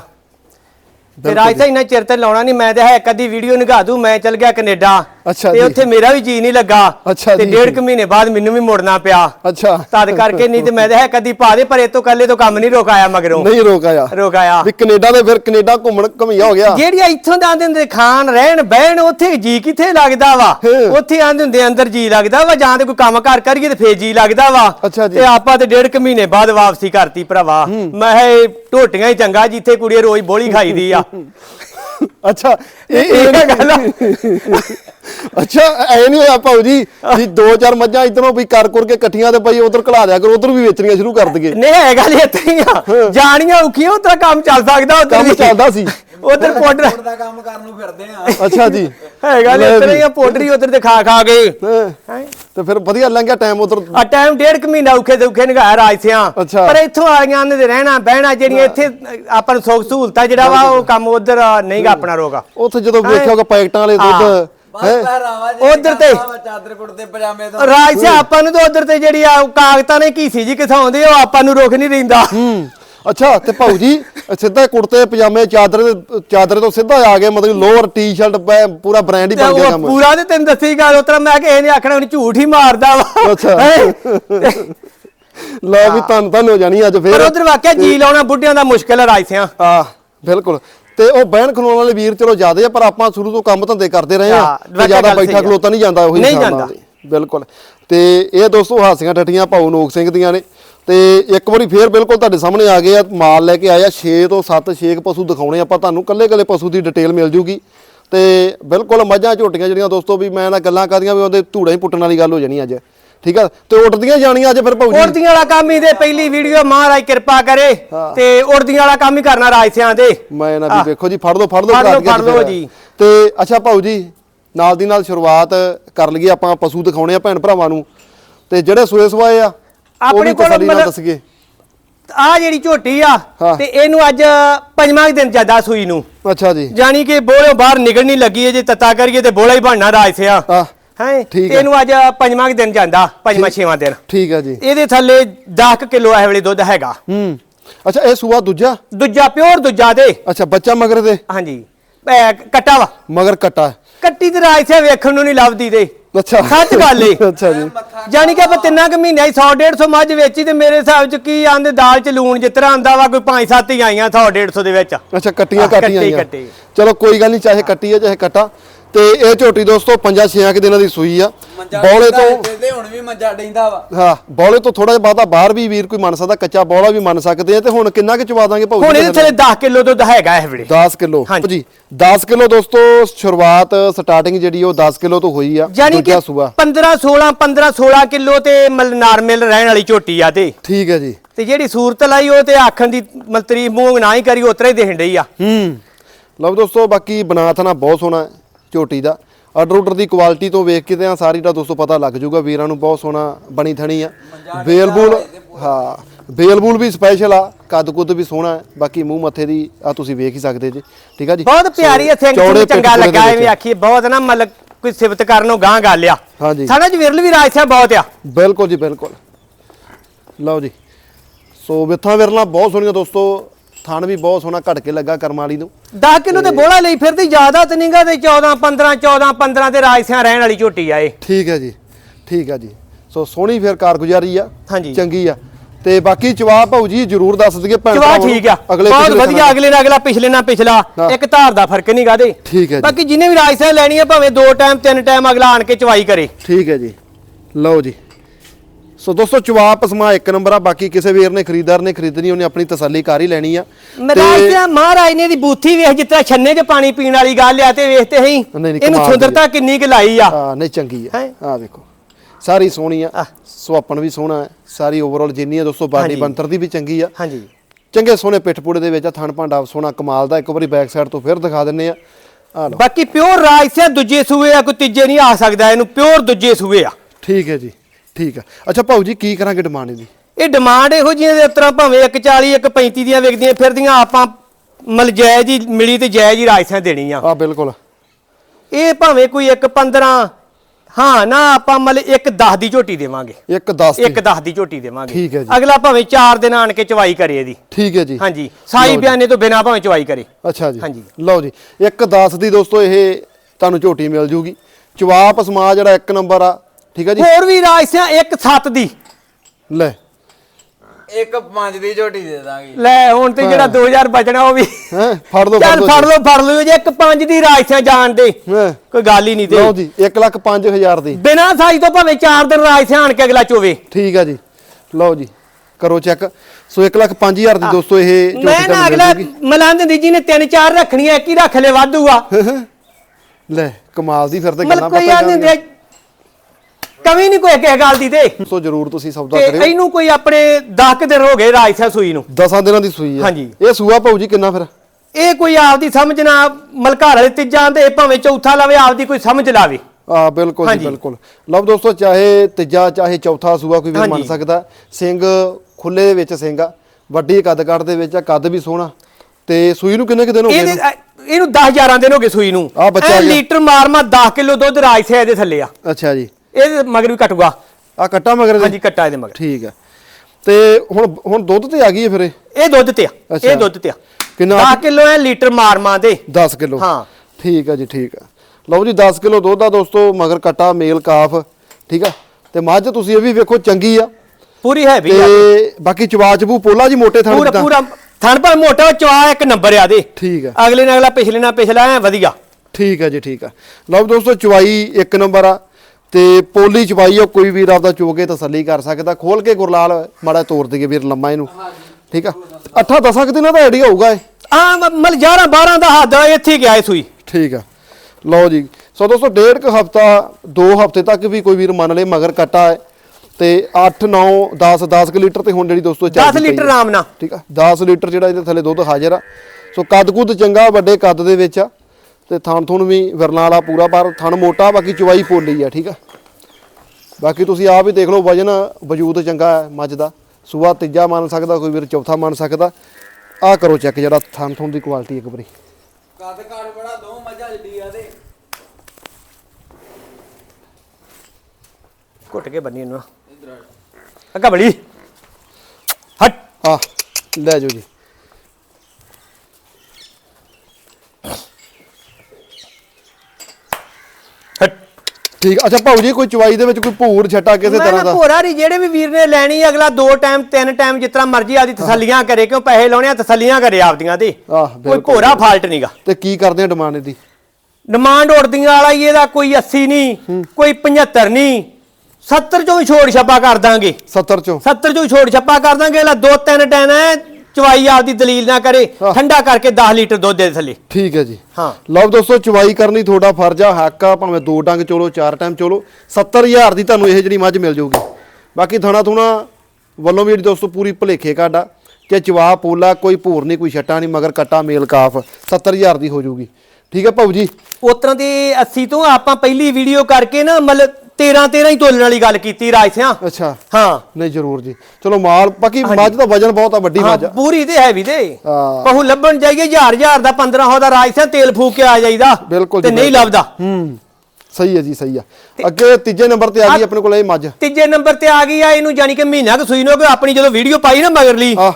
[SPEAKER 2] ਤੇ ਰਾਜ ਤਾਂ ਇੰਨਾ ਚਿਰ ਤੇ ਲਾਉਣਾ ਨਹੀਂ ਮੈਂ ਤੇ ਹੈ ਕਦੀ ਵੀਡੀਓ ਨਿਗਾ ਦੂੰ ਮੈਂ ਚਲ ਗਿਆ ਕੈਨੇਡਾ।
[SPEAKER 1] ਅੱਛਾ
[SPEAKER 2] ਤੇ
[SPEAKER 1] ਜੀ।
[SPEAKER 2] ਉੱਥੇ ਮੇਰਾ ਵੀ ਜੀ ਨਹੀਂ ਲੱਗਾ
[SPEAKER 1] ਅੱਛਾ
[SPEAKER 2] ਤੇ
[SPEAKER 1] ਜੀ।
[SPEAKER 2] ਡੇਢ ਕੁ ਮਹੀਨੇ ਬਾਅਦ ਮੈਨੂੰ ਵੀ ਮੁੜਨਾ ਪਿਆ।
[SPEAKER 1] ਅੱਛਾ।
[SPEAKER 2] ਤਦ ਕਰਕੇ ਨਹੀਂ ਤੇ ਮੈਂ ਤੇ ਹੈ ਕਦੀ ਪਾ ਦੇ ਪਰ ਇਹ ਤੋਂ ਕੱਲੇ ਤੋਂ ਕੰਮ ਨਹੀਂ ਰੋਕਾਇਆ ਮਗਰੋਂ।
[SPEAKER 1] ਨਹੀਂ ਰੋਕਾਇਆ।
[SPEAKER 2] ਰੋਕਾਇਆ।
[SPEAKER 1] ਵੀ ਕੈਨੇਡਾ ਦੇ ਫਿਰ ਕੈਨੇਡਾ ਘੁੰਮਣ ਘਮਈਆ ਹੋ ਗਿਆ।
[SPEAKER 2] ਜਿਹੜੀਆਂ ਇੱਥੋਂ ਦੇ ਆਂਦੇ ਹੁੰਦੇ ਖਾਣ ਰਹਿਣ ਬਹਿਣ ਉੱਥੇ ਜੀ ਕਿੱਥੇ ਲੱਗਦਾ ਵਾ?
[SPEAKER 1] ਹਾਂ।
[SPEAKER 2] ਉੱਥੇ ਆਂਦੇ ਹੁੰਦੇ ਅੰਦਰ ਜੀ ਲੱਗਦਾ ਵਾ ਜਾਂ ਤੇ ਕੋਈ ਕੰਮ ਕਾਰ ਕਰੀਏ ਤੇ ਫੇਰ ਜੀ ਲੱਗਦਾ ਵਾ।
[SPEAKER 1] ਜੀ।
[SPEAKER 2] ਤੇ ਆਪਾਂ ਤੇ ਡੇਢ ਕੁ ਮਹੀਨੇ ਬਾਅਦ ਵਾਪਸੀ ਕਰਤੀ ਭਰਾਵਾ। ਮੈਂ ਕਿਹਾ ਇਹ ਢੋਟੀਆਂ ਹੀ ਚੰਗਾ ਜਿੱਥੇ ਕੁੜੀ ਰੋਜ਼ ਬੋਲੀ ਖਾਈਦੀ ਆ।
[SPEAKER 1] ਅੱਛਾ ਇਹ
[SPEAKER 2] ਇਹ ਗੱਲ।
[SPEAKER 1] ਅੱਛਾ ਐ ਨਹੀਂ ਹੋਇਆ ਭਾਉ ਜੀ ਜੀ ਦੋ ਚਾਰ ਮੱਝਾਂ ਇਧਰੋਂ ਵੀ ਕਰ ਕਰ ਕੇ ਇਕੱਠੀਆਂ ਤੇ ਪਈ ਉਧਰ ਘਲਾ ਦਿਆ ਕਰੋ ਉਧਰ ਵੀ ਵੇਚਣੀਆਂ ਸ਼ੁਰੂ ਕਰ ਦਈਏ।
[SPEAKER 2] ਨਹੀਂ ਹੈ ਗੱਲ ਇੱਥੇ ਹੀ ਆ। ਜਾਣੀਆਂ ਔਖੀਆਂ ਉਤਰਾ ਕੰਮ ਚੱਲ ਸਕਦਾ ਉਧਰ
[SPEAKER 1] ਕੰਮ ਚੱਲਦਾ ਸੀ।
[SPEAKER 2] ਉਧਰ ਪਾਊਡਰ
[SPEAKER 3] ਦਾ ਕੰਮ ਕਰਨ ਨੂੰ ਫਿਰਦੇ ਆ।
[SPEAKER 1] ਅੱਛਾ ਜੀ।
[SPEAKER 2] ਹੈ ਗੱਲ
[SPEAKER 1] ਲੈ ਵੀ।
[SPEAKER 2] ਹੀ ਆ ਪਾਊਡਰ ਹੀ ਉਧਰ ਤੇ ਖਾ ਖਾ ਕੇ।
[SPEAKER 1] ਹੈਂ। ਤੇ ਫਿਰ ਵਧੀਆ ਲੰਘਿਆ ਟਾਈਮ ਉਧਰ।
[SPEAKER 2] ਆ ਟਾਈਮ ਡੇਢ ਕੁ ਮਹੀਨਾ ਔਖੇ ਤੇ ਔਖੇ ਨਿਗਾਹ ਰਾਜ ਸਿਆਂ।
[SPEAKER 1] ਅੱਛਾ।
[SPEAKER 2] ਪਰ ਇੱਥੋਂ ਆਈਆਂ ਨੇ ਤੇ ਰਹਿਣਾ ਬਹਿਣਾ ਜਿਹੜੀਆਂ ਇੱਥੇ ਆਪਾਂ ਨੂੰ ਸੁੱਖ ਸਹੂਲਤਾਂ ਜਿਹੜਾ ਵਾ ਉਹ ਕੰਮ ਉਧਰ ਨਹੀਂਗਾ ਆਪਣਾ ਰੋਗਾ।
[SPEAKER 1] ਉੱਥੇ ਜਦੋਂ ਵੇਖਿਆ ਪੈਕਟਾਂ ਵਾਲੇ ਦੁੱਧ।
[SPEAKER 3] ਬਸ
[SPEAKER 1] ਹੈਂ?
[SPEAKER 3] ਪਹਿਰਾਵਾ ਜੀ
[SPEAKER 2] ਉੱਧਰ ਤੇ-
[SPEAKER 3] ਚਾਦਰ ਕੁੜਤੇ ਪਜਾਮੇ ਤੋਂ।
[SPEAKER 2] ਰਾਜ ਸਿਆਂ ਆਪਾਂ ਨੂੰ ਤਾਂ ਉਧਰ ਤੇ ਜਿਹੜੀ ਆ ਕਾਗਜ਼ਾਂ ਨੇ ਘੀਸੀ ਜੀ ਕਿਥਾਉਂਦੇ ਉਹ ਆਪਾਂ ਨੂੰ ਰੋਕ ਨਹੀਂ ਰਹਿੰਦਾ
[SPEAKER 1] ਹੂੰ। ਅੱਛਾ ਤੇ ਭਾਉ ਜੀ ਸਿੱਧਾ ਕੁੜਤੇ ਪਜਾਮੇ ਚਾਦਰ ਦੇ ਚਾਦਰ ਤੋਂ ਸਿੱਧਾ ਆ ਗਏ ਮਤਲਬ ਲੋਅਰ ਟੀ-ਸ਼ਰਟ ਪੂਰਾ ਬ੍ਰਾਂਡ ਹੀ
[SPEAKER 2] ਤੇ
[SPEAKER 1] ਬਣ ਗਿਆ
[SPEAKER 2] ਉਹ
[SPEAKER 1] ਕੰਮ।
[SPEAKER 2] ਪੂਰਾ ਤੇ ਤੈਨੂੰ ਦੱਸੀ ਗੱਲ ਉਤਰਾ ਮੈਂ ਕਿ ਇਹਨੇ ਆਖਣਾ ਉਹਨੂੰ ਝੂਠ ਹੀ ਮਾਰਦਾ ਵਾ।
[SPEAKER 1] ਅੱਛਾ।
[SPEAKER 2] ਹੈਂ?
[SPEAKER 1] ਲੈ ਵੀ ਧੰਨ ਧੰਨ ਹੋ ਜਾਣੀ ਅੱਜ
[SPEAKER 2] ਪਰ
[SPEAKER 1] ਫੇਰ
[SPEAKER 2] ਉਧਰ ਵਾਕਿਆ ਜੀ ਲਾਉਣਾ ਬੁੱਢਿਆਂ ਦਾ ਮੁਸ਼ਕਲ ਹੈ ਰਾਜ ਸਿਆਂ।
[SPEAKER 1] ਆ ਬਿਲਕੁਲ। ਤੇ ਉਹ ਬਹਿਣ ਖਲੋਣ ਵਾਲੇ ਵੀਰ ਚਲੋ ਜ਼ਿਆਦੇ ਆ ਪਰ ਆਪਾਂ ਸ਼ੁਰੂ ਤੋਂ ਕੰਮ ਧੰਦੇ ਕਰਦੇ ਰਹੇ ਆ
[SPEAKER 2] ਹਾਂ,
[SPEAKER 1] ਤੇ ਜ਼ਿਆਦਾ
[SPEAKER 2] ਗੱਲ
[SPEAKER 1] ਬੈਠਾ
[SPEAKER 2] ਆ।
[SPEAKER 1] ਖਲੋਤਾ ਨਹੀਂ ਜਾਂਦਾ ਉਹੀ
[SPEAKER 2] ਨਹੀਂ
[SPEAKER 1] ਹਿਸਾਬ ਨਾਲ
[SPEAKER 2] ਜਾਂਦਾ।
[SPEAKER 1] ਬਿਲਕੁਲ। ਤੇ ਇਹ ਦੋਸਤੋ ਹਾਸੀਆਂ ਠੱਠੀਆਂ ਭਾਊ ਨੋਕ ਸਿੰਘ ਦੀਆਂ ਨੇ। ਤੇ ਇੱਕ ਵਾਰੀ ਫੇਰ ਬਿਲਕੁਲ ਤੁਹਾਡੇ ਸਾਹਮਣੇ ਆ ਗਏ ਆ ਮਾਲ ਲੈ ਕੇ ਆਇਆ 6 ਤੋਂ 7 6 ਪਸ਼ੂ ਦਿਖਾਉਣੇ ਆਪਾਂ ਤੁਹਾਨੂੰ। ਕੱਲੇ ਕੱਲੇ ਪਸ਼ੂ ਦੀ ਡਿਟੇਲ ਮਿਲ ਜੂਗੀ। ਤੇ ਬਿਲਕੁਲ ਮੱਝਾਂ ਝੋਟੀਆਂ ਜਿਹੜੀਆਂ ਦੋਸਤੋ ਵੀ ਮੈਂ ਨਾ ਗੱਲਾਂ ਕਰਦੀਆਂ ਵੀ ਉਹਦੇ ਧੂੜਾ ਹੀ ਪੁੱਟਣ ਵਾਲੀ ਗੱਲ ਹੋ ਜਾਣੀ ਅੱਜ। ਠੀਕ ਆ? ਤੇ ਉੱਡਦੀਆਂ ਜਾਣੀਆਂ ਅੱਜ ਫਿਰ ਭਾਊ ਜੀ
[SPEAKER 2] ਉੜਦੀਆਂ ਵਾਲਾ ਕੰਮ ਹੀ ਦੇ ਪਹਿਲੀ ਵੀਡੀਓ ਮਹਾਰਾਜ ਕਿਰਪਾ ਕਰੇ। ਤੇ ਉੜਦੀਆਂ ਵਾਲਾ ਕੰਮ ਹੀ ਕਰਨਾ ਰਾਜ ਸਿਆਂ ਦੇ।
[SPEAKER 1] ਮੈਂ ਨਾ ਵੀ ਵੇਖੋ ਜੀ ਫੜ ਲਓ ਫੜ ਲਓ
[SPEAKER 2] ਫੜ ਲਓ। ਜੀ।
[SPEAKER 1] ਤੇ ਅੱਛਾ ਭਾਊ ਜੀ ਨਾਲ ਦੀ ਨਾਲ ਸ਼ੁਰੂਆਤ ਕਰ ਲਈਏ ਆਪਾਂ ਪਸ਼ੂ ਦਿਖਾਉਣੇ ਆ ਭੈਣ ਭਰਾਵਾਂ ਨੂੰ। ਤੇ ਜਿਹੜੇ ਸੂਏ ਸਵਾਏ ਆ
[SPEAKER 2] ਆਪਣੇ ਕੋਲ ਮਤਲਬ-
[SPEAKER 1] ਦੱਸੀਏ।
[SPEAKER 2] ਆ ਜਿਹੜੀ ਝੋਟੀ ਆ
[SPEAKER 1] ਹਾਂ।
[SPEAKER 2] ਤੇ ਇਹਨੂੰ ਅੱਜ ਪੰਜਵਾਂ ਦਿਨ ਜ਼ਿਆਦਾ ਸੂਈ ਨੂੰ।
[SPEAKER 1] ਅੱਛਾ ਜੀ।
[SPEAKER 2] ਜਾਨੀ ਕਿ ਬੋਲੇ ਬਾਹਰ ਨਿਕਲ ਨਹੀਂ ਲੱਗੀ ਹੈ ਜੇ ਤੱਤਾ ਕਰੀਏ ਤੇ ਬੋਲਾ ਹੀ ਬਣਨਾ ਰਾਜ ਸਿਆ ਹੈ ਤੇ। ਇਹਨੂੰ ਅੱਜ ਪੰਜਵਾਂ ਦਿਨ ਜਾਂਦਾ ਪੰਜਵਾਂ ਛੇਵਾਂ ਦਿਨ।
[SPEAKER 1] ਠੀਕ ਆ ਜੀ।
[SPEAKER 2] ਇਹਦੇ ਥੱਲੇ 10 ਕਿਲੋ ਇਹ ਵੇਲੇ ਦੁੱਧ ਹੈਗਾ।
[SPEAKER 1] ਹੂੰ। ਅੱਛਾ ਇਹ ਸੂਆ ਦੂਜਾ?
[SPEAKER 2] ਦੂਜਾ ਪਿਓਰ ਦੂਜਾ ਦੇ।
[SPEAKER 1] ਅੱਛਾ ਬੱਚਾ ਮਗਰ ਦੇ?
[SPEAKER 2] ਹਾਂਜੀ। ਕੱਟਾ ਵਾ।
[SPEAKER 1] ਮਗਰ ਕੱਟਾ।
[SPEAKER 2] ਕੱਟੀ ਤੇ ਰਾਜ ਸਿਆ ਵੇਖਣ ਨੂੰ ਨਹੀਂ ਲੱਭਦੀ ਦੇ
[SPEAKER 1] ਅੱਛਾ।
[SPEAKER 2] ਸੱਚ ਗੱਲ ਏ
[SPEAKER 1] ਅੱਛਾ ਜੀ।
[SPEAKER 2] ਜਾਨੀ ਕਿ ਆਪਾਂ ਤਿੰਨਾਂ ਕੁ ਮਹੀਨਿਆਂ 'ਚ 100 150 ਮੱਝ ਵੇਚੀ ਤੇ ਮੇਰੇ ਹਿਸਾਬ 'ਚ ਕੀ ਆਂਦੇ ਦਾਲ 'ਚ ਲੂਣ ਜਿਤਨਾ ਆਂਦਾ ਵਾ ਕੋਈ 5-7 ਹੀ ਆਈਆਂ 100 150 ਦੇ ਵਿੱਚ।
[SPEAKER 1] ਅੱਛਾ ਕੱਟੀਆਂ ਕਾਟੀਆਂ
[SPEAKER 2] ਕੱਟੀ,
[SPEAKER 1] ਆਈਆਂ।
[SPEAKER 2] ਕੱਟੀ।
[SPEAKER 1] ਚਲੋ ਕੋਈ ਗੱਲ ਨਹੀਂ ਚਾਹੇ ਕੱਟੀ ਆ ਚਾਹੇ ਕੱਟਾ। ਤੇ ਇਹ ਝੋਟੀ ਦੋਸਤੋ ਪੰਜਾਂ ਛੇਆਂ ਕਿ ਦਿਨਾਂ ਦੀ ਸੂਈ ਆ। ਬੌਲੇ ਤੋਂ
[SPEAKER 3] ਤੇ ਹੁਣ ਵੀ ਮੰਜਾ ਡੈਂਦਾ ਵਾ।
[SPEAKER 1] ਹਾਂ ਬੌਲੇ ਤੋਂ ਥੋੜਾ ਜਿਹਾ ਬਾਅਦਾ ਬਾਹਰ ਵੀ ਵੀਰ ਕੋਈ ਮੰਨ ਸਕਦਾ ਕੱਚਾ ਬੌਲਾ ਵੀ ਮੰਨ ਸਕਦੇ ਆ ਤੇ ਹੁਣ ਕਿੰਨਾ ਕਿ ਚਵਾ ਦਾਂਗੇ ਭਾਊ
[SPEAKER 2] ਹੁਣ ਇਹਦੇ ਥੱਲੇ 10 ਕਿਲੋ ਦੁੱਧ ਹੈਗਾ ਇਹ ਵੇਲੇ।
[SPEAKER 1] 10 ਕਿਲੋ। ਜੀ 10 ਕਿਲੋ ਦੋਸਤੋ ਸ਼ੁਰੂਆਤ ਸਟਾਰਟਿੰਗ ਜਿਹੜੀ ਉਹ 10 ਕਿਲੋ ਤੋਂ ਹੋਈ ਆ
[SPEAKER 2] ਯਾਨੀ ਕਿ
[SPEAKER 1] ਦੂਜਾ ਸੂਆ।
[SPEAKER 2] 15 16 15 16 ਕਿਲੋ ਤੇ ਮਲ ਨਾਰਮਲ ਰਹਿਣ ਵਾਲੀ ਝੋਟੀ ਆ ਤੇ।
[SPEAKER 1] ਠੀਕ ਹੈ ਜੀ।
[SPEAKER 2] ਤੇ ਜਿਹੜੀ ਸੂਰਤ ਲਾਈ ਉਹ ਤੇ ਆਖਣ ਦੀ ਮਲਤਰੀ ਮੂੰਹ ਨਾ ਹੀ ਕਰੀ ਉਤਰਾ ਦੇਣ ਡਈ ਆ।
[SPEAKER 1] ਹੂੰ। ਲਓ ਦੋਸਤੋ ਬਾਕੀ ਬਨਾਥ ਨਾ ਬਹੁਤ ਸੋਹਣਾ ਹੈ। ਝੋਟੀ ਦਾ। ਆਰਡਰ ਆਰਡਰ ਦੀ ਕੁਆਲਿਟੀ ਤੋਂ ਵੇਖ ਕੇ ਤੇ ਆ ਸਾਰੀ ਦਾ ਦੋਸਤੋ ਪਤਾ ਲੱਗ ਜਾਊਗਾ ਵੀਰਾਂ ਨੂੰ ਬਹੁਤ ਸੋਹਣਾ ਬਣੀ ਥਣੀ ਆ। ਅਵੇਲੇਬਲ ਹਾਂ ਬੇਲ ਬੂਲ ਵੀ ਸਪੈਸ਼ਲ ਆ ਕੱਦ ਕੁੱਦ ਵੀ ਸੋਹਣਾ ਹੈ ਬਾਕੀ ਮੂੰਹ ਮੱਥੇ ਦੀ ਆ ਤੁਸੀਂ ਵੇਖ ਹੀ ਸਕਦੇ ਜੀ ਠੀਕ ਆ ਜੀ?
[SPEAKER 2] ਬਹੁਤ ਪਿਆਰੀ ਸਿੰਘ
[SPEAKER 1] ਚੌੜੇ
[SPEAKER 2] ਨੂੰ ਚੰਗਾ ਲੱਗਾ ਐਵੇਂ। ਆਖੀ ਬਹੁਤ ਨਾ ਮਤਲਬ ਕੋਈ ਸਿਫਤ ਕਰਨੋਂ ਗਾਂ ਗੱਲ ਆ।
[SPEAKER 1] ਹਾਂਜੀ।
[SPEAKER 2] ਸਾਡਾ ਚ ਵਿਰਲ ਵੀ ਰਾਜ ਸਾਹਿਬ ਬਹੁਤ ਆ।
[SPEAKER 1] ਬਿਲਕੁਲ ਜੀ ਬਿਲਕੁਲ। ਲਓ ਜੀ। ਸੋ ਵਿਥਾਂ ਵਿਰਲਾ ਬਹੁਤ ਸੋਹਣੀਆਂ ਦੋਸਤੋ। ਥਣ ਵੀ ਬਹੁਤ ਸੋਹਣਾ ਘਟ ਕੇ ਲੱਗਾ ਕਰਮ ਵਾਲੀ ਨੂੰ।
[SPEAKER 2] 10 ਕਿਲੋ ਤੇ ਬੋਲਾ ਲਈ ਫਿਰਦੀ? ਜ਼ਿਆਦਾ ਤੇ ਨਹੀਂਗਾ ਤੇ 14 15 14 15 ਤੇ ਰਾਜ ਸਿਆਂ ਰਹਿਣ ਵਾਲੀ ਝੋਟੀ ਆ ਇਹ।
[SPEAKER 1] ਠੀਕ ਹੈ ਜੀ ਠੀਕ ਹੈ ਜੀ। ਸੋ ਸੋਹਣੀ ਫਿਰ ਕਾਰਗੁਜ਼ਾਰੀ ਆ
[SPEAKER 2] ਹਾਂਜੀ।
[SPEAKER 1] ਚੰਗੀ ਆ। ਤੇ ਬਾਕੀ ਜਵਾਬ ਭਾਊ ਜੀ ਜਰੂਰ ਦੱਸ ਦਈਏ ਭੈਣ
[SPEAKER 2] ਚਵਾ
[SPEAKER 1] ਭਰਾਵਾਂ।
[SPEAKER 2] ਠੀਕ ਆ।
[SPEAKER 1] ਅਗਲੇ
[SPEAKER 2] ਬਹੁਤ
[SPEAKER 1] ਪਿਛਲੇ
[SPEAKER 2] ਵਧੀਆ ਅਗਲੇ ਨਾਲ ਅਗਲਾ ਪਿਛਲੇ ਨਾਲ ਪਿਛਲਾ।
[SPEAKER 1] ਹਾਂ।
[SPEAKER 2] ਇੱਕ ਧਾਰ ਦਾ ਫ਼ਰਕ ਨਹੀਂਗਾ ਦੇ।
[SPEAKER 1] ਠੀਕ ਹੈ ਜੀ।
[SPEAKER 2] ਬਾਕੀ ਜਿਹਨੇ ਵੀ ਰਾਜ ਸਿਆਂ ਲੈਣੀ ਆ ਭਾਵੇਂ ਦੋ ਟਾਈਮ ਤਿੰਨ ਟਾਈਮ ਅਗਲਾ ਆਣ ਕੇ ਚਵਾਈ ਕਰੇ।
[SPEAKER 1] ਠੀਕ ਹੈ ਜੀ। ਲਓ ਜੀ। ਸੋ ਦੋਸਤੋ ਜਵਾਬ ਪਸਮਾ ਇੱਕ ਨੰਬਰ ਆ ਬਾਕੀ ਕਿਸੇ ਵੀਰ ਨੇ ਖਰੀਦਦਾਰ ਨੇ ਖਰੀਦਣੀ ਉਹਨੇ ਆਪਣੀ ਤਸੱਲੀ ਕਰ ਹੀ ਲੈਣੀ ਆ।
[SPEAKER 2] ਮਹਾਰਾਜ ਸਿਆਂ ਮਹਾਰਾਜ ਨੇ ਦੀ ਬੂਥੀ ਵੇਖ ਜਿੱਤਰਾ ਛੰਨੇ 'ਚ ਪਾਣੀ ਪੀਣ ਵਾਲੀ ਗੱਲ ਆ ਤੇ ਵੇਖਤੇ ਹੀ
[SPEAKER 1] ਨਹੀਂ, ਨਹੀਂ,
[SPEAKER 2] ਇਹਨੂੰ
[SPEAKER 1] ਕਮਾਲ ਦੀ
[SPEAKER 2] ਸੁੰਦਰਤਾ ਕਿੰਨੀ ਕੁ ਲਾਈ ਆ।
[SPEAKER 1] ਹਾਂ ਨਹੀਂ ਚੰਗੀ ਆ।
[SPEAKER 2] ਹੈਂ?
[SPEAKER 1] ਆ ਵੇਖੋ ਸਾਰੀ ਸੋਹਣੀ ਆ
[SPEAKER 2] ਆਹ।
[SPEAKER 1] ਸੁਆਪਣ ਵੀ ਸੋਹਣਾ ਹੈ ਸਾਰੀ ਓਵਰਆਲ ਜਿੰਨੀ ਆ ਦੋਸਤੋ ਬਾਡੀ
[SPEAKER 2] ਹਾਂਜੀ।
[SPEAKER 1] ਬੰਤਰ ਦੀ ਵੀ ਚੰਗੀ ਆ।
[SPEAKER 2] ਹਾਂਜੀ।
[SPEAKER 1] ਚੰਗੇ ਸੋਹਣੇ ਪਿੱਠਪੂੜੇ ਦੇ ਵਿੱਚ ਆ ਥਣ ਭਾਂਡਾ ਸੋਹਣਾ ਕਮਾਲ ਦਾ। ਇੱਕ ਵਾਰੀ ਬੈਕ ਸਾਈਡ ਤੋਂ ਫਿਰ ਦਿਖਾ ਦਿੰਨੇ ਆ। ਆ ਲਓ।
[SPEAKER 2] ਬਾਕੀ ਪਿਓਰ ਰਾਜ ਸਿਆਂ ਦੂਜੇ ਸੂਏ ਆ ਕੋਈ ਤੀਜੇ ਨਹੀਂ ਆ ਸਕਦਾ। ਇਹਨੂੰ ਪਿਓਰ ਦੂਜੇ ਸੂਏ ਆ।
[SPEAKER 1] ਠੀਕ ਹੈ ਜੀ। ਠੀਕ ਆ। ਅੱਛਾ ਭਾਊ ਜੀ ਕੀ ਕਰਾਂਗੇ ਡਿਮਾਂਡ ਇਹਦੀ?
[SPEAKER 2] ਇਹ ਡਿਮਾਂਡ ਇਹੋ ਜਿਹੀਆਂ ਦੇ ਉਤਰਾ ਭਾਵੇਂ 140 135 ਦੀਆਂ ਵਿਕਦੀਆਂ ਫਿਰਦੀਆਂ ਆਪਾਂ ਮਲ ਜਾਇਜ਼ ਹੀ ਮਿਲੀ ਤੇ ਜਾਇਜ਼ ਹੀ ਰਾਜਸਾਂ ਦੇਣੀ ਆ।
[SPEAKER 1] ਆ ਬਿਲਕੁਲ।
[SPEAKER 2] ਇਹ ਭਾਵੇਂ ਕੋਈ 115 ਹਾਂ ਨਾ ਆਪਾਂ ਮਲ ਇੱਕ 10 ਦੀ ਝੋਟੀ ਦੇਵਾਂਗੇ।
[SPEAKER 1] ਇੱਕ 10
[SPEAKER 2] ਇੱਕ 10 ਦੀ ਝੋਟੀ ਦੇਵਾਂਗੇ।
[SPEAKER 1] ਠੀਕ ਹੈ ਜੀ।
[SPEAKER 2] ਅਗਲਾ ਭਾਵੇਂ 4 ਦਿਨ ਆਣ ਕੇ ਚਵਾਈ ਕਰੇ ਇਹਦੀ।
[SPEAKER 1] ਠੀਕ ਹੈ ਜੀ।
[SPEAKER 2] ਹਾਂਜੀ ਸਾਈ। ਬਿਆਨੇ ਤੋਂ ਬਿਨਾ ਭਾਵੇਂ ਚਵਾਈ ਕਰੇ।
[SPEAKER 1] ਅੱਛਾ ਜੀ।
[SPEAKER 2] ਹਾਂਜੀ।
[SPEAKER 1] ਲਓ ਜੀ ਇੱਕ 10 ਦੀ ਦੋਸਤੋ ਇਹ ਤੁਹਾਨੂੰ ਝੋਟੀ ਮਿਲ ਜੂਗੀ। ਚਵਾਪ ਸਮਾ ਜਿਹੜਾ ਇੱਕ ਨੰਬਰ ਆ ਠੀਕ ਹੈ ਜੀ।
[SPEAKER 2] ਹੋਰ ਵੀ ਰਾਜਸਾਂ ਇੱਕ 7 ਦੀ।
[SPEAKER 1] ਲੈ।
[SPEAKER 3] ਇੱਕ ਪੰਜ ਦੀ ਝੋਟੀ ਦੇ ਦਾਂਗੇ।
[SPEAKER 2] ਲੈ ਹੁਣ ਤੇ ਜਿਹੜਾ 2000 ਬਚਣਾ ਉਹ ਵੀ
[SPEAKER 1] ਹੈ ਫੜ ਲਓ
[SPEAKER 2] ਚੱਲ ਫੜ ਲਓ ਫੜ ਲਓ ਜੇ ਇੱਕ 5 ਦੀ ਰਾਜਸਾਂ ਜਾਣ ਦੇ।
[SPEAKER 1] ਹੈ।
[SPEAKER 2] ਕੋਈ ਗੱਲ ਹੀ ਨਹੀਂ ਤੇ।
[SPEAKER 1] ਲਓ ਜੀ 1 ਲੱਖ 5000 ਦੀ।
[SPEAKER 2] ਬਿਨਾ ਸਾਈ ਤੋਂ ਭਾਵੇਂ 4 ਦਿਨ ਰਾਜ ਸਿਆਣ ਕੇ ਅਗਲਾ ਚੋਵੇ।
[SPEAKER 1] ਠੀਕ ਆ ਜੀ। ਲਓ ਜੀ ਕਰੋ ਚੈੱਕ। ਸੋ 1 ਲੱਖ 5000 ਦੀ ਦੋਸਤੋ ਇਹ ਝੋਟੀ
[SPEAKER 2] ਮੈਂ ਨਾ
[SPEAKER 1] ਮਿਲ
[SPEAKER 2] ਅਗਲਾ
[SPEAKER 1] ਜੂਗੀ
[SPEAKER 2] ਮਲੰਦ ਦੀ ਜੀ ਨੇ ਤਿੰਨ ਚਾਰ ਰੱਖਣੀਆਂ ਇੱਕ ਹੀ ਰੱਖ ਲੈ ਵਾਧੂ ਆ।
[SPEAKER 1] ਲੈ ਕਮਾਲ ਦੀ ਫਿਰ ਤੇ ਗੱਲਾਂ
[SPEAKER 2] ਮਤਲਬ ਕੋਈ ਆ ਨਹੀਂ
[SPEAKER 1] ਪਤਾ
[SPEAKER 2] ਦੇ ਕਮੀ ਨਹੀਂ ਕੋਈ ਕਿਸੇ ਗੱਲ ਦੀ ਤੇ।
[SPEAKER 1] ਸੋ ਜਰੂਰ ਤੁਸੀਂ ਸੌਦਾ
[SPEAKER 2] ਤੇ
[SPEAKER 1] ਕਰਿਓ।
[SPEAKER 2] ਇਹਨੂੰ ਕੋਈ ਆਪਣੇ 10 ਦਿਨ ਹੋ ਗਏ ਰਾਜ ਸਿਆ ਸੂਈ ਨੂੰ।
[SPEAKER 1] 10 ਦਿਨਾਂ ਦੀ ਸੂਈ ਆ।
[SPEAKER 2] ਹਾਂਜੀ।
[SPEAKER 1] ਇਹ ਸੂਆ ਭਾਊ ਜੀ ਕਿੰਨਾ ਫਿਰ?
[SPEAKER 2] ਇਹ ਕੋਈ ਆਪਦੀ ਸਮਝ ਨਾ ਮਲਕਾਰ ਵਾਲੇ ਤੀਜਾਂ ਦੇ ਭਾਵੇਂ ਚੌਥਾ ਲਾਵੇ ਆਪਦੀ ਕੋਈ ਸਮਝ ਲਾਵੇ।
[SPEAKER 1] ਆ ਬਿਲਕੁਲ ਜੀ
[SPEAKER 2] ਹਾਂਜੀ।
[SPEAKER 1] ਬਿਲਕੁਲ। ਲਓ ਦੋਸਤੋ ਚਾਹੇ ਤੀਜਾ ਚਾਹੇ ਚੌਥਾ ਸੂਆ ਕੋਈ ਵੀ ਮੰਨ
[SPEAKER 2] ਹਾਂਜੀ।
[SPEAKER 1] ਸਕਦਾ ਸਿੰਘ ਖੁੱਲੇ ਦੇ ਵਿੱਚ ਸਿੰਘ ਆ ਵੱਡੀ ਕੱਦ ਕੱਦ ਦੇ ਵਿੱਚ ਆ ਕੱਦ ਵੀ ਸੋਹਣਾ। ਤੇ ਸੂਈ ਨੂੰ ਕਿੰਨੇ ਕਿ ਦਿਨ ਹੋ ਗਏ
[SPEAKER 2] ਇਹਦੇ
[SPEAKER 1] ਇਹਨੂੰ?
[SPEAKER 2] ਅ, ਇਹਨੂੰ 10 11 ਦਿਨ ਹੋ ਗਏ ਸੂਈ ਨੂੰ।
[SPEAKER 1] ਆਹ ਬੱਚਾ
[SPEAKER 2] ਐਂ
[SPEAKER 1] ਗਿਆ।
[SPEAKER 2] ਲੀਟਰ ਮਾਰ ਮਾਰ 10 ਕਿਲੋ ਦੁੱਧ ਰਾਜ ਸਿਆ ਦੇ ਥੱਲੇ ਆ।
[SPEAKER 1] ਅੱਛਾ ਜੀ।
[SPEAKER 2] ਇਹਦੇ ਮਗਰ ਵੀ ਘਟੂਗਾ।
[SPEAKER 1] ਆ ਕੱਟਾ ਮਗਰ ਦੇ?
[SPEAKER 2] ਹਾਂਜੀ ਕੱਟਾ ਇਹਦੇ ਮਗਰ।
[SPEAKER 1] ਠੀਕ ਆ ਤੇ ਹੁਣ ਹੁਣ ਦੁੱਧ ਤੇ ਆ ਗਈ ਹੈ ਫਿਰ ਇਹ?
[SPEAKER 2] ਇਹ ਦੁੱਧ ਤੇ ਆ
[SPEAKER 1] ਅੱਛਾ।
[SPEAKER 2] ਇਹ ਦੁੱਧ ਤੇ ਆ।
[SPEAKER 1] ਕਿੰਨਾ?
[SPEAKER 2] 10 ਕਿਲੋ ਐ ਲੀਟਰ ਮਾਰ ਮਾਰ ਦੇ।
[SPEAKER 1] 10 ਕਿਲੋ।
[SPEAKER 2] ਹਾਂ।
[SPEAKER 1] ਠੀਕ ਆ ਜੀ ਠੀਕ ਆ ਲਓ ਜੀ 10 ਕਿਲੋ ਦੁੱਧ ਆ ਦੋਸਤੋ ਮਗਰ ਕਟਾ ਮੇਲ ਕਾਫ ਠੀਕ ਆ ਤੇ ਮੱਝ ਤੁਸੀਂ ਇਹ ਵੀ ਵੇਖੋ ਚੰਗੀ ਆ।
[SPEAKER 2] ਪੂਰੀ ਹੈਵੀ ਆ
[SPEAKER 1] ਤੇ ਬਾਕੀ ਚਵਾਚਬੂ ਪੋਲਾ ਜੀ ਮੋਟੇ ਥਣ
[SPEAKER 2] ਪੂਰਾ। ਪੂਰਾ। ਥਣ ਪਰ ਮੋਟਾ ਚਵਾ ਇੱਕ ਨੰਬਰ ਆ ਦੇ।
[SPEAKER 1] ਠੀਕ ਆ
[SPEAKER 2] ਅਗਲੇ ਨਾਲ ਅਗਲਾ ਪਿਛਲੇ ਨਾਲ ਪਿਛਲਾ ਐ ਵਧੀਆ।
[SPEAKER 1] ਠੀਕ ਆ ਜੀ ਠੀਕ ਆ ਲਓ ਦੋਸਤੋ ਚਵਾਈ ਇੱਕ ਨੰਬਰ ਆ। ਤੇ ਪੋਲੀ ਚਵਾਈ ਆ ਕੋਈ ਵੀਰ ਆਪਦਾ ਚੋਕੇ ਤਸੱਲੀ ਕਰ ਸਕਦਾ। ਖੋਲ ਕੇ ਗੁਰਲਾਲ ਮਾੜਾ ਤੋੜ ਦੇਗੇ ਵੀਰ ਲੰਮਾ ਇਹਨੂੰ। ਠੀਕ ਆ? ਅੱਠਾ ਦਸਾਂ ਕੁ ਦਿਨਾਂ ਦਾ ਆਈਡੀਆ ਹੋਊਗਾ ਇਹ।
[SPEAKER 2] ਆ ਮਲ 11 12 ਦਾ ਹੱਦ ਇੱਥੇ ਗਿਆ ਇਹ ਸੂਈ।
[SPEAKER 1] ਠੀਕ ਆ। ਲਓ ਜੀ। ਸੋ ਦੋਸਤੋ ਡੇਢ ਕੁ ਹਫਤਾ 2 ਹਫ਼ਤੇ ਤੱਕ ਵੀ ਕੋਈ ਵੀਰ ਮੰਨ ਲੇ ਮਗਰ ਕੱਟਾ ਹੈ। ਤੇ 8 9 10 10 ਕੁ ਲੀਟਰ ਤੇ ਹੁਣ ਜਿਹੜੀ ਦੋਸਤੋ
[SPEAKER 2] 10
[SPEAKER 1] ਚੱਲਦੀ
[SPEAKER 2] ਲੀਟਰ। ਆਰਾਮ ਨਾਲ।
[SPEAKER 1] ਠੀਕ ਆ? 10 ਲੀਟਰ ਜਿਹੜਾ ਇਹਦੇ ਥੱਲੇ ਦੁੱਧ ਹਾਜ਼ਰ ਆ। ਸੋ ਕੱਦ ਕੁੱਦ ਚੰਗਾ ਵੱਡੇ ਕੱਦ ਦੇ ਵਿੱਚ ਆ। ਤੇ ਥਣ ਥੁਣ ਵੀ ਵਾਲਾ ਪੂਰਾ ਪਰ ਥਣ ਮੋਟਾ ਬਾਕੀ ਚਵਾਈ ਪੋਲੀ ਆ ਠੀਕ ਆ? ਬਾਕੀ ਤੁਸੀਂ ਆਪ ਹੀ ਦੇਖ ਲਓ ਵਜਨ ਵਜੂਦ ਚੰਗਾ ਹੈ ਮੱਝ ਦਾ। ਸੂਆ ਤੀਜਾ ਮੰਨ ਸਕਦਾ ਕੋਈ ਵੀਰ ਚੌਥਾ ਮੰਨ ਸਕਦਾ। ਆ ਕਰੋ ਚੈੱਕ ਜਿਹੜਾ ਥਣ ਥੁਣ ਦੀ ਕੁਆਲਿਟੀ ਇੱਕ ਵਾਰੀ।
[SPEAKER 3] ਕੱਦ ਕਾਠ ਬੜਾ ਦੋ ਮੱਝਾਂ ਜੱਡੀ ਆ ਦੇ
[SPEAKER 2] ਘੁੱਟ ਕੇ ਬੰਨੀ ਇਹਨੂੰ। ਅੱਗਾ ਬੜੀ ਹਟ।
[SPEAKER 1] ਆ ਲੈ ਜਾਓ ਜੀ। ਠੀਕ ਅੱਛਾ ਭਾਊ ਜੀ ਕੋਈ ਚਵਾਈ ਦੇ ਵਿੱਚ ਕੋਈ ਭੂਰ ਛੱਟਾ ਕਿਸੇ
[SPEAKER 2] ਮੈਂ
[SPEAKER 1] ਤਰ੍ਹਾਂ ਦਾ?
[SPEAKER 2] ਭੋਰਾ ਨਹੀਂ ਜਿਹੜੇ ਵੀ ਵੀਰ ਨੇ ਲੈਣੀ ਅਗਲਾ ਦੋ ਟਾਈਮ ਤਿੰਨ ਟਾਈਮ ਜਿਸ ਤਰ੍ਹਾਂ ਮਰਜ਼ੀ ਆਦੀ ਤਸੱਲੀਆਂ ਕਰੇ ਕਿਉਂ ਪੈਸੇ ਲਾਉਣੇ ਆ ਤਸੱਲੀਆਂ ਕਰੇ ਆਪਦੀਆਂ ਦੇ।
[SPEAKER 1] ਆਹ,
[SPEAKER 2] ਕੋਈ
[SPEAKER 1] ਬਿਲਕੁਲ,
[SPEAKER 2] ਭੋਰਾ ਫਾਲਟ ਨਹੀਂਗਾ
[SPEAKER 1] ਤੇ ਕੀ ਕਰਦੇ ਆ ਡਿਮਾਂਡ ਇਹਦੀ?
[SPEAKER 2] ਡਿਮਾਂਡ ਉੜਦੀਆਂ ਵਾਲਾ ਹੀ ਇਹਦਾ ਕੋਈ 80 ਨਹੀਂ ਕੋਈ 75 ਨਹੀਂ 70 ਚੋਂ ਵੀ ਛੋੜ ਛੱਪਾ ਕਰ ਦਾਂਗੇ।
[SPEAKER 1] 70 ਚੋਂ?
[SPEAKER 2] 70 ਚੋਂ ਛੋੜ ਛੱਪਾ ਕਰ ਦਾਂਗੇ। ਇਹਦਾ ਦੋ ਤਿੰਨ ਟਾਈਮ ਹੈ ਚਵਾਈ ਆਪਦੀ ਦਲੀਲ ਨਾ ਕਰੇ। ਠੰਡਾ ਕਰਕੇ 10 ਲੀਟਰ ਦੁੱਧ ਦੇ ਥੱਲੇ।
[SPEAKER 1] ਠੀਕ ਹੈ ਜੀ।
[SPEAKER 2] ਹਾਂ।
[SPEAKER 1] ਲਓ ਦੋਸਤੋ ਚਵਾਈ ਕਰਨੀ ਤੁਹਾਡਾ ਫਰਜ਼ ਆ ਹੱਕ ਆ ਭਾਵੇਂ ਦੋ ਡੰਗ ਚੋਲੋ ਚਾਰ ਟਾਈਮ ਚੋਲੋ 70000 ਦੀ ਤੁਹਾਨੂੰ ਇਹ ਜਿਹੜੀ ਮੱਝ ਮਿਲ ਜਾਊਗੀ ਬਾਕੀ ਥਣਾ ਥੁਣਾ ਵੱਲੋਂ ਵੀ ਜਿਹੜੀ ਦੋਸਤੋ ਪੂਰੀ ਭਲੇਖੇ ਕਾਡਾ ਕਿ ਚਵਾ ਪੋਲਾ ਕੋਈ ਭੂਰ ਨਹੀਂ ਕੋਈ ਛੱਟਾ ਨਹੀਂ ਮਗਰ ਕੱਟਾ ਮੇਲ ਕਾਫ 70000 ਦੀ ਹੋ ਜਾਊਗੀ ਠੀਕ ਹੈ ਭਾਊ ਜੀ?
[SPEAKER 2] ਉਤਰਾਂ ਦੀ 80 ਤੋਂ ਆਪਾਂ ਪਹਿਲੀ ਵੀਡੀਓ ਕਰਕੇ ਨਾ ਮਤਲਬ 13 13 ਹੀ ਤੋਲਣ ਵਾਲੀ ਗੱਲ ਕੀਤੀ ਰਾਜ ਸਿਆਂ।
[SPEAKER 1] ਅੱਛਾ।
[SPEAKER 2] ਹਾਂ।
[SPEAKER 1] ਨਹੀਂ ਜ਼ਰੂਰ ਜੀ। ਚਲੋ ਮਾਲ ਬਾਕੀ ਮੱਝ ਦਾ ਵਜਨ ਬਹੁਤ ਆ ਵੱਡੀ ਮੱਝ ਆ।
[SPEAKER 2] ਪੂਰੀ ਤੇ ਹੈਵੀ ਤੇ।
[SPEAKER 1] ਹਾਂ।
[SPEAKER 2] ਕਹੂ ਲੱਭਣ ਜਾਈਏ ਹਜ਼ਾਰ ਹਜ਼ਾਰ ਦਾ 1500 ਦਾ ਰਾਜ ਸਿਆਂ ਤੇਲ ਫੂਕ ਕੇ ਆ ਜਾਈਦਾ
[SPEAKER 1] ਬਿਲਕੁਲ
[SPEAKER 2] ਤੇ
[SPEAKER 1] ਜੀ,
[SPEAKER 2] ਨਹੀਂ
[SPEAKER 1] ਬਿਲਕੁਲ।
[SPEAKER 2] ਲੱਭਦਾ।
[SPEAKER 1] ਹੂੰ। ਸਹੀ ਹੈ ਜੀ ਸਹੀ ਆ। ਅੱਗੇ ਤੀਜੇ ਨੰਬਰ ਤੇ ਆ ਗਈ ਆਪਣੇ ਕੋਲ ਇਹ ਮੱਝ।
[SPEAKER 2] ਤੀਜੇ ਨੰਬਰ ਤੇ ਆ ਗਈ ਆ ਇਹਨੂੰ ਜਾਨੀ ਕਿ ਮਹੀਨਾ ਕੁ ਸੂਈ ਨੂੰ ਕਿ ਆਪਣੀ ਜਦੋਂ ਵੀਡੀਓ ਪਾਈ ਨਾ ਮਗਰਲੀ।
[SPEAKER 1] ਆ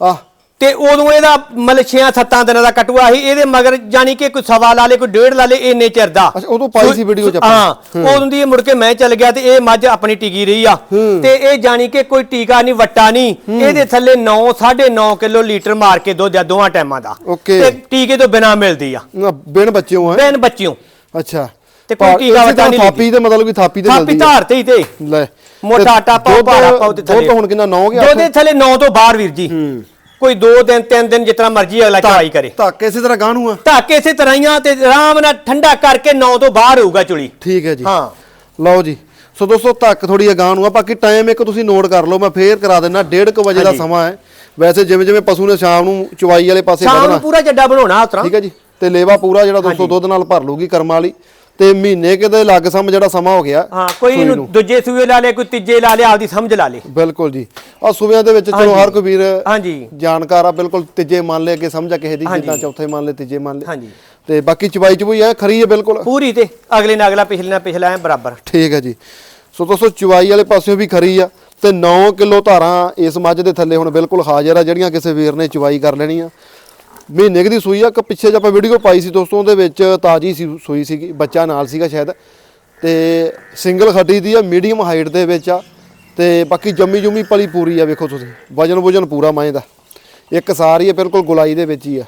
[SPEAKER 1] ਆ
[SPEAKER 2] ਤੇ ਉਦੋਂ ਇਹਦਾ ਮਤਲਬ 6-7 ਦਿਨਾਂ ਦਾ ਕਟੂਆ ਸੀ ਇਹਦੇ ਮਗਰ ਜਾਨੀ ਕਿ ਕੋਈ ਸਵਾ ਲਾ ਲੇ ਕੋਈ ਡੇਢ ਲਾ ਲੇ ਇੰਨੇ ਚਿਰ ਦਾ।
[SPEAKER 1] ਅੱਛਾ, ਉਦੋਂ ਪਾਈ ਸੀ video 'ਚ ਆਪਾਂ।
[SPEAKER 2] ਹਾਂ। ਉਦੋਂ ਦੀ ਇਹ ਮੁੜ ਕੇ ਮੈਂ ਚੱਲ ਗਿਆ ਤੇ ਇਹ ਮੱਝ ਆਪਣੀ ਟਿਕੀ ਰਹੀ ਆ। ਤੇ ਇਹ ਜਾਨੀ ਕਿ ਕੋਈ ਟੀਕਾ ਨਹੀਂ ਵੱਟਾ ਨਹੀਂ। ਇਹਦੇ ਥੱਲੇ 9 9.5 ਕਿਲੋ ਲੀਟਰ ਮਾਰ ਕੇ ਦੁੱਧ ਆ ਦੋਵਾਂ ਟਾਈਮਾਂ ਦਾ। ਤੇ ਟੀਕੇ ਤੋਂ ਬਿਨਾ ਮਿਲਦੀ ਆ।
[SPEAKER 1] ਬਿਨ ਬੱਚਿਓ ਹੈ?
[SPEAKER 2] ਬੈਨ ਬੱਚਿਓ।
[SPEAKER 1] ਅੱਛਾ।
[SPEAKER 2] ਤੇ ਕੋਈ ਟੀਕਾ ਵਟਾ ਨਹੀਂ
[SPEAKER 1] ਥਾਪੀ ਤੇ ਮਤਲਬ ਕਿ ਥਾਪੀ ਤੇ
[SPEAKER 2] ਥਾਪੀ
[SPEAKER 1] ਮਿਲਦੀ
[SPEAKER 2] ਧਾਰ ਤੇ ਹੀ ਤੇ।
[SPEAKER 1] ਲੈ।
[SPEAKER 2] ਮੋਟਾ ਆਟਾ ਪਾਓ ਭਾਰਾ ਪਾਓ ਤੇ ਥੱਲੇ।
[SPEAKER 1] ਦੁੱਧ ਹੁਣ ਕਿੰਨਾ 9 ਗਿਆ
[SPEAKER 2] ਦੁੱਧ ਦੇ ਥੱਲੇ 9 ਤੋਂ ਬਾਹਰ ਵੀਰ ਜੀ। ਕੋਈ 2 ਦਿਨ 3 ਦਿਨ ਜਿਤਨਾ ਮਰਜ਼ੀ ਅਗਲਾ ਚਵਾਈ ਕਰੇ।
[SPEAKER 1] ਧੱਕ ਇਸੇ ਤਰ੍ਹਾਂ ਗਾਂ ਨੂੰ ਆ।
[SPEAKER 2] ਧਾਕੇ ਇਸੇ ਤਰ੍ਹਾਂ ਹੀ ਆ ਤੇ ਆਰਾਮ ਨਾਲ ਠੰਡਾ ਕਰਕੇ 9 ਤੋਂ ਬਾਹਰ ਹੋਊਗਾ ਚੁਲੀ।
[SPEAKER 1] ਠੀਕ ਹੈ ਜੀ।
[SPEAKER 2] ਹਾਂ।
[SPEAKER 1] ਲਓ ਜੀ। ਸੋ ਦੋਸਤੋ ਧੱਕ ਥੋੜੀ ਅਗਾਂਹ ਨੂੰ ਆ। ਬਾਕੀ ਟਾਈਮ ਇੱਕ ਤੁਸੀਂ ਨੋਟ ਕਰ ਲਓ ਮੈਂ ਫੇਰ ਕਰਾ ਦਿੰਦਾ। 1:30 ਵਜੇ ਦਾ। ਸਮਾਂ ਹੈ। ਵੈਸੇ ਜਿਵੇਂ ਜਿਵੇਂ ਪਸ਼ੂ ਨੇ ਸ਼ਾਮ ਨੂੰ ਚਵਾਈ ਵਾਲੇ ਪਾਸੇ
[SPEAKER 2] ਸ਼ਾਮ ਨੂੰ ਪੂਰਾ ਜੱਡਾ ਬਣਾਉਣਾ ਉਤਰਾ
[SPEAKER 1] ਠੀਕ ਹੈ ਜੀ। ਤੇ ਲੇਵਾ ਪੂਰਾ ਜਿਹੜਾ ਦੋਸਤੋ ਦੁੱਧ ਨਾਲ ਭਰ ਲੂਗੀ ਕਰਮਾਂ ਵਾਲੀ। ਤੇ ਮਹੀਨੇ ਕਿਤੇ ਲੱਗ ਸਮ ਜਿਹੜਾ ਸਮਾਂ ਹੋ ਗਿਆ
[SPEAKER 2] ਹਾਂ ਕੋਈ ਇਹਨੂੰ ਦੂਜੇ ਸੂਏ ਲਾ ਲੇ ਕੋਈ ਤੀਜੇ ਲਾ ਲੇ ਆਪਦੀ ਸਮਝ ਲਾ ਲੇ।
[SPEAKER 1] ਬਿਲਕੁਲ ਜੀ। ਆ ਸੂਬਿਆਂ ਦੇ ਵਿੱਚ ਚਲੋ ਹਰ ਕੋਈ ਵੀਰ
[SPEAKER 2] ਹਾਂਜੀ।
[SPEAKER 1] ਜਾਣਕਾਰ ਆ ਬਿਲਕੁਲ ਤੀਜੇ ਮੰਨ ਲੈ ਅੱਗੇ ਸਮਝਾ ਕਿਸੇ ਦੀ। ਜਿੱਦਾਂ ਚੌਥੇ ਮੰਨ ਲੈ ਤੀਜੇ ਮੰਨ ਲੈ।
[SPEAKER 2] ਹਾਂਜੀ।
[SPEAKER 1] ਤੇ ਬਾਕੀ ਚਵਾਈ ਚਬੂਈ ਹੈ ਖਰੀ ਹੈ ਬਿਲਕੁਲ।
[SPEAKER 2] ਪੂਰੀ ਤੇ ਅਗਲੇ ਨਾਲ ਅਗਲਾ ਪਿਛਲੇ ਨਾਲ ਪਿਛਲਾ ਐ ਬਰਾਬਰ।
[SPEAKER 1] ਠੀਕ ਹੈ ਜੀ। ਸੋ ਦੋਸਤੋ ਚਵਾਈ ਵਾਲੇ ਪਾਸਿਓਂ ਵੀ ਖਰੀ ਆ ਤੇ 9 ਕਿਲੋ ਧਾਰਾਂ ਇਸ ਮੱਝ ਦੇ ਥੱਲੇ ਹੁਣ ਬਿਲਕੁਲ ਹਾਜ਼ਰ ਆ ਜਿਹੜੀਆਂ ਕਿਸੇ ਵੀਰ ਨੇ ਚਵਾਈ ਕਰ ਲੈਣੀ ਆ। ਮਹੀਨੇ ਕੁ ਦੀ ਸੂਈ ਆ, ਇੱਕ ਪਿੱਛੇ ਜੇ ਆਪਾਂ ਵੀਡੀਓ ਪਾਈ ਸੀ ਦੋਸਤੋ ਉਹਦੇ ਵਿੱਚ, ਤਾਜੀ ਸੀ, ਸੂਈ ਸੀਗੀ, ਬੱਚਾ ਨਾਲ ਸੀਗਾ ਸ਼ਾਇਦ। ਤੇ ਸਿੰਗਲ ਖੱਡੀ ਦੀ ਆ ਮੀਡੀਅਮ ਹਾਈਟ ਦੇ ਵਿੱਚ ਆ। ਤੇ ਬਾਕੀ ਜੰਮੀ ਜੁਮੀ ਪਲੀ ਪੂਰੀ ਆ, ਵੇਖੋ ਤੁਸੀਂ। ਵਜਨ ਵਜਨ ਪੂਰਾ ਮਾਏ ਦਾ। ਇੱਕ ਸਾਰ ਹੀ ਆ, ਬਿਲਕੁਲ ਗੁਲਾਈ ਦੇ ਵਿੱਚ ਹੀ ਆ।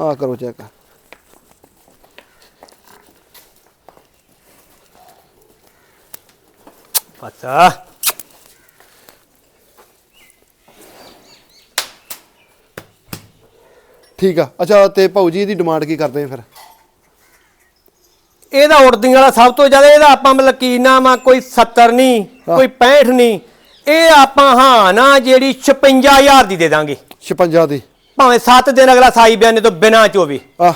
[SPEAKER 1] ਆ ਕਰੋ ਚੈੱਕ
[SPEAKER 2] ਪਤਾ
[SPEAKER 1] ਠੀਕ ਆ। ਅੱਛਾ ਤੇ ਭਾਊ ਜੀ ਇਹਦੀ ਡਿਮਾਂਡ ਕੀ ਕਰਦੇ ਆ ਫਿਰ?
[SPEAKER 2] ਇਹਦਾ ਉੜਦੀਆਂ ਵਾਲਾ ਸਭ ਤੋਂ ਜ਼ਿਆਦਾ ਇਹਦਾ ਆਪਾਂ ਮਤਲਬ ਕੀ ਨਾਮ ਆ ਕੋਈ 70 ਨਹੀਂ ਕੋਈ 65 ਨਹੀਂ ਇਹ ਆਪਾਂ ਹਾਂ ਨਾ ਜਿਹੜੀ 56000 ਦੀ ਦੇ ਦਾਂਗੇ।
[SPEAKER 1] 56 ਦੀ।
[SPEAKER 2] ਭਾਵੇਂ 7 ਦਿਨ ਅਗਲਾ ਸਾਈ ਬਿਆਨੇ ਤੋਂ ਬਿਨਾ ਚੋਵੇ।
[SPEAKER 1] ਆ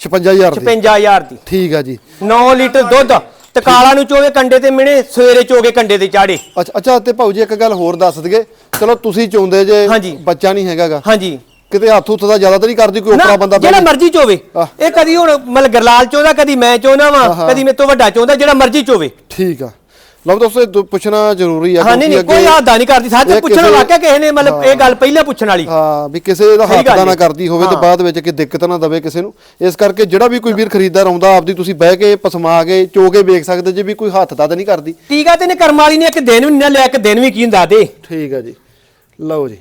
[SPEAKER 1] 56000 ਦੀ।
[SPEAKER 2] 56000 ਦੀ।
[SPEAKER 1] ਠੀਕ ਆ ਜੀ।
[SPEAKER 2] 9 ਲੀਟਰ ਦੁੱਧ ਤੇ ਕਾਲਾ ਨੂੰ ਚੋਵੇ ਕੰਡੇ ਤੇ ਮਿਣੇ ਸਵੇਰੇ ਚੋਗੇ ਕੰਡੇ ਤੇ ਚਾੜੇ।
[SPEAKER 1] ਅੱਛਾ ਅੱਛਾ ਤੇ ਭਾਊ ਜੀ ਇੱਕ ਗੱਲ ਹੋਰ ਦੱਸ ਦਈਏ। ਚਲੋ ਤੁਸੀਂ ਚਾਹੁੰਦੇ ਜੇ। ਬੱਚਾ ਨਹੀਂ ਹੈਗਾਗਾ।
[SPEAKER 2] ਹਾਂਜੀ।
[SPEAKER 1] ਕਿਤੇ ਹੱਥ ਹੁੱਥ ਦਾ ਜ਼ਿਆਦਾ ਤਾਂ ਨਹੀਂ ਕਰਦੀ ਕੋਈ
[SPEAKER 2] ਨਾ
[SPEAKER 1] ਉਪਰਾ ਬੰਦਾ
[SPEAKER 2] ਜਿਹੜਾ ਮਰਜ਼ੀ ਚੋਵੇ। ਇਹ ਕਦੀ ਹੁਣ ਮਤਲਬ ਗਰਲਾਲ ਚੋਦਾ ਕਦੀ ਮੈਂ ਚੋਦਾ ਵਾਂ। ਕਦੀ ਮੇਰੇ ਤੋਂ ਵੱਡਾ ਚੋਦਾ ਜਿਹੜਾ ਮਰਜ਼ੀ ਚੋਵੇ।
[SPEAKER 1] ਠੀਕ ਆ। ਲਓ ਦੋਸਤੋ ਪੁੱਛਣਾ ਜ਼ਰੂਰੀ ਆ
[SPEAKER 2] ਹਾਂ ਨਹੀਂ ਕੋਈ ਆਦਾ ਨਹੀਂ ਕਰਦੀ।
[SPEAKER 1] ਇਹ
[SPEAKER 2] ਪੁੱਛਣਾ ਵਾਕਿਆ ਕਿਸੇ ਨੇ ਮਤਲਬ ਇਹ ਗੱਲ ਪਹਿਲਾਂ ਪੁੱਛਣ ਵਾਲੀ।
[SPEAKER 1] ਹਾਂ ਵੀ ਕਿਸੇ ਦਾ ਹੱਥ ਦਾ ਨਾ। ਕਰਦੀ ਹੋਵੇ ਤੇ। ਬਾਅਦ ਵਿੱਚ ਕਿ ਦਿੱਕਤ ਨਾ ਦਵੇ ਕਿਸੇ ਨੂੰ। ਇਸ ਕਰਕੇ ਜਿਹੜਾ ਵੀ ਕੋਈ ਵੀਰ ਖਰੀਦਦਾਰ ਆਉਂਦਾ ਆਪਦੀ ਤੁਸੀਂ ਬਹਿ ਕੇ ਪਸਮਾ ਕੇ ਚੋ ਕੇ ਵੇਖ ਸਕਦੇ ਜੇ ਵੀ ਕੋਈ ਹੱਥ ਦਾ ਤਾਂ ਨਹੀਂ ਕਰਦੀ।
[SPEAKER 2] ਟੀਕਾ ਤੇ ਨੇ ਕਰਮ ਵਾਲੀ ਨੇ ਇੱਕ ਦਿਨ ਵੀ ਨਾ ਲਿਆ ਇੱਕ ਦਿਨ ਵੀ ਕੀ ਹੁੰਦਾ ਦੇ?
[SPEAKER 1] ਠੀਕ ਆ ਜੀ। ਲਓ ਜੀ।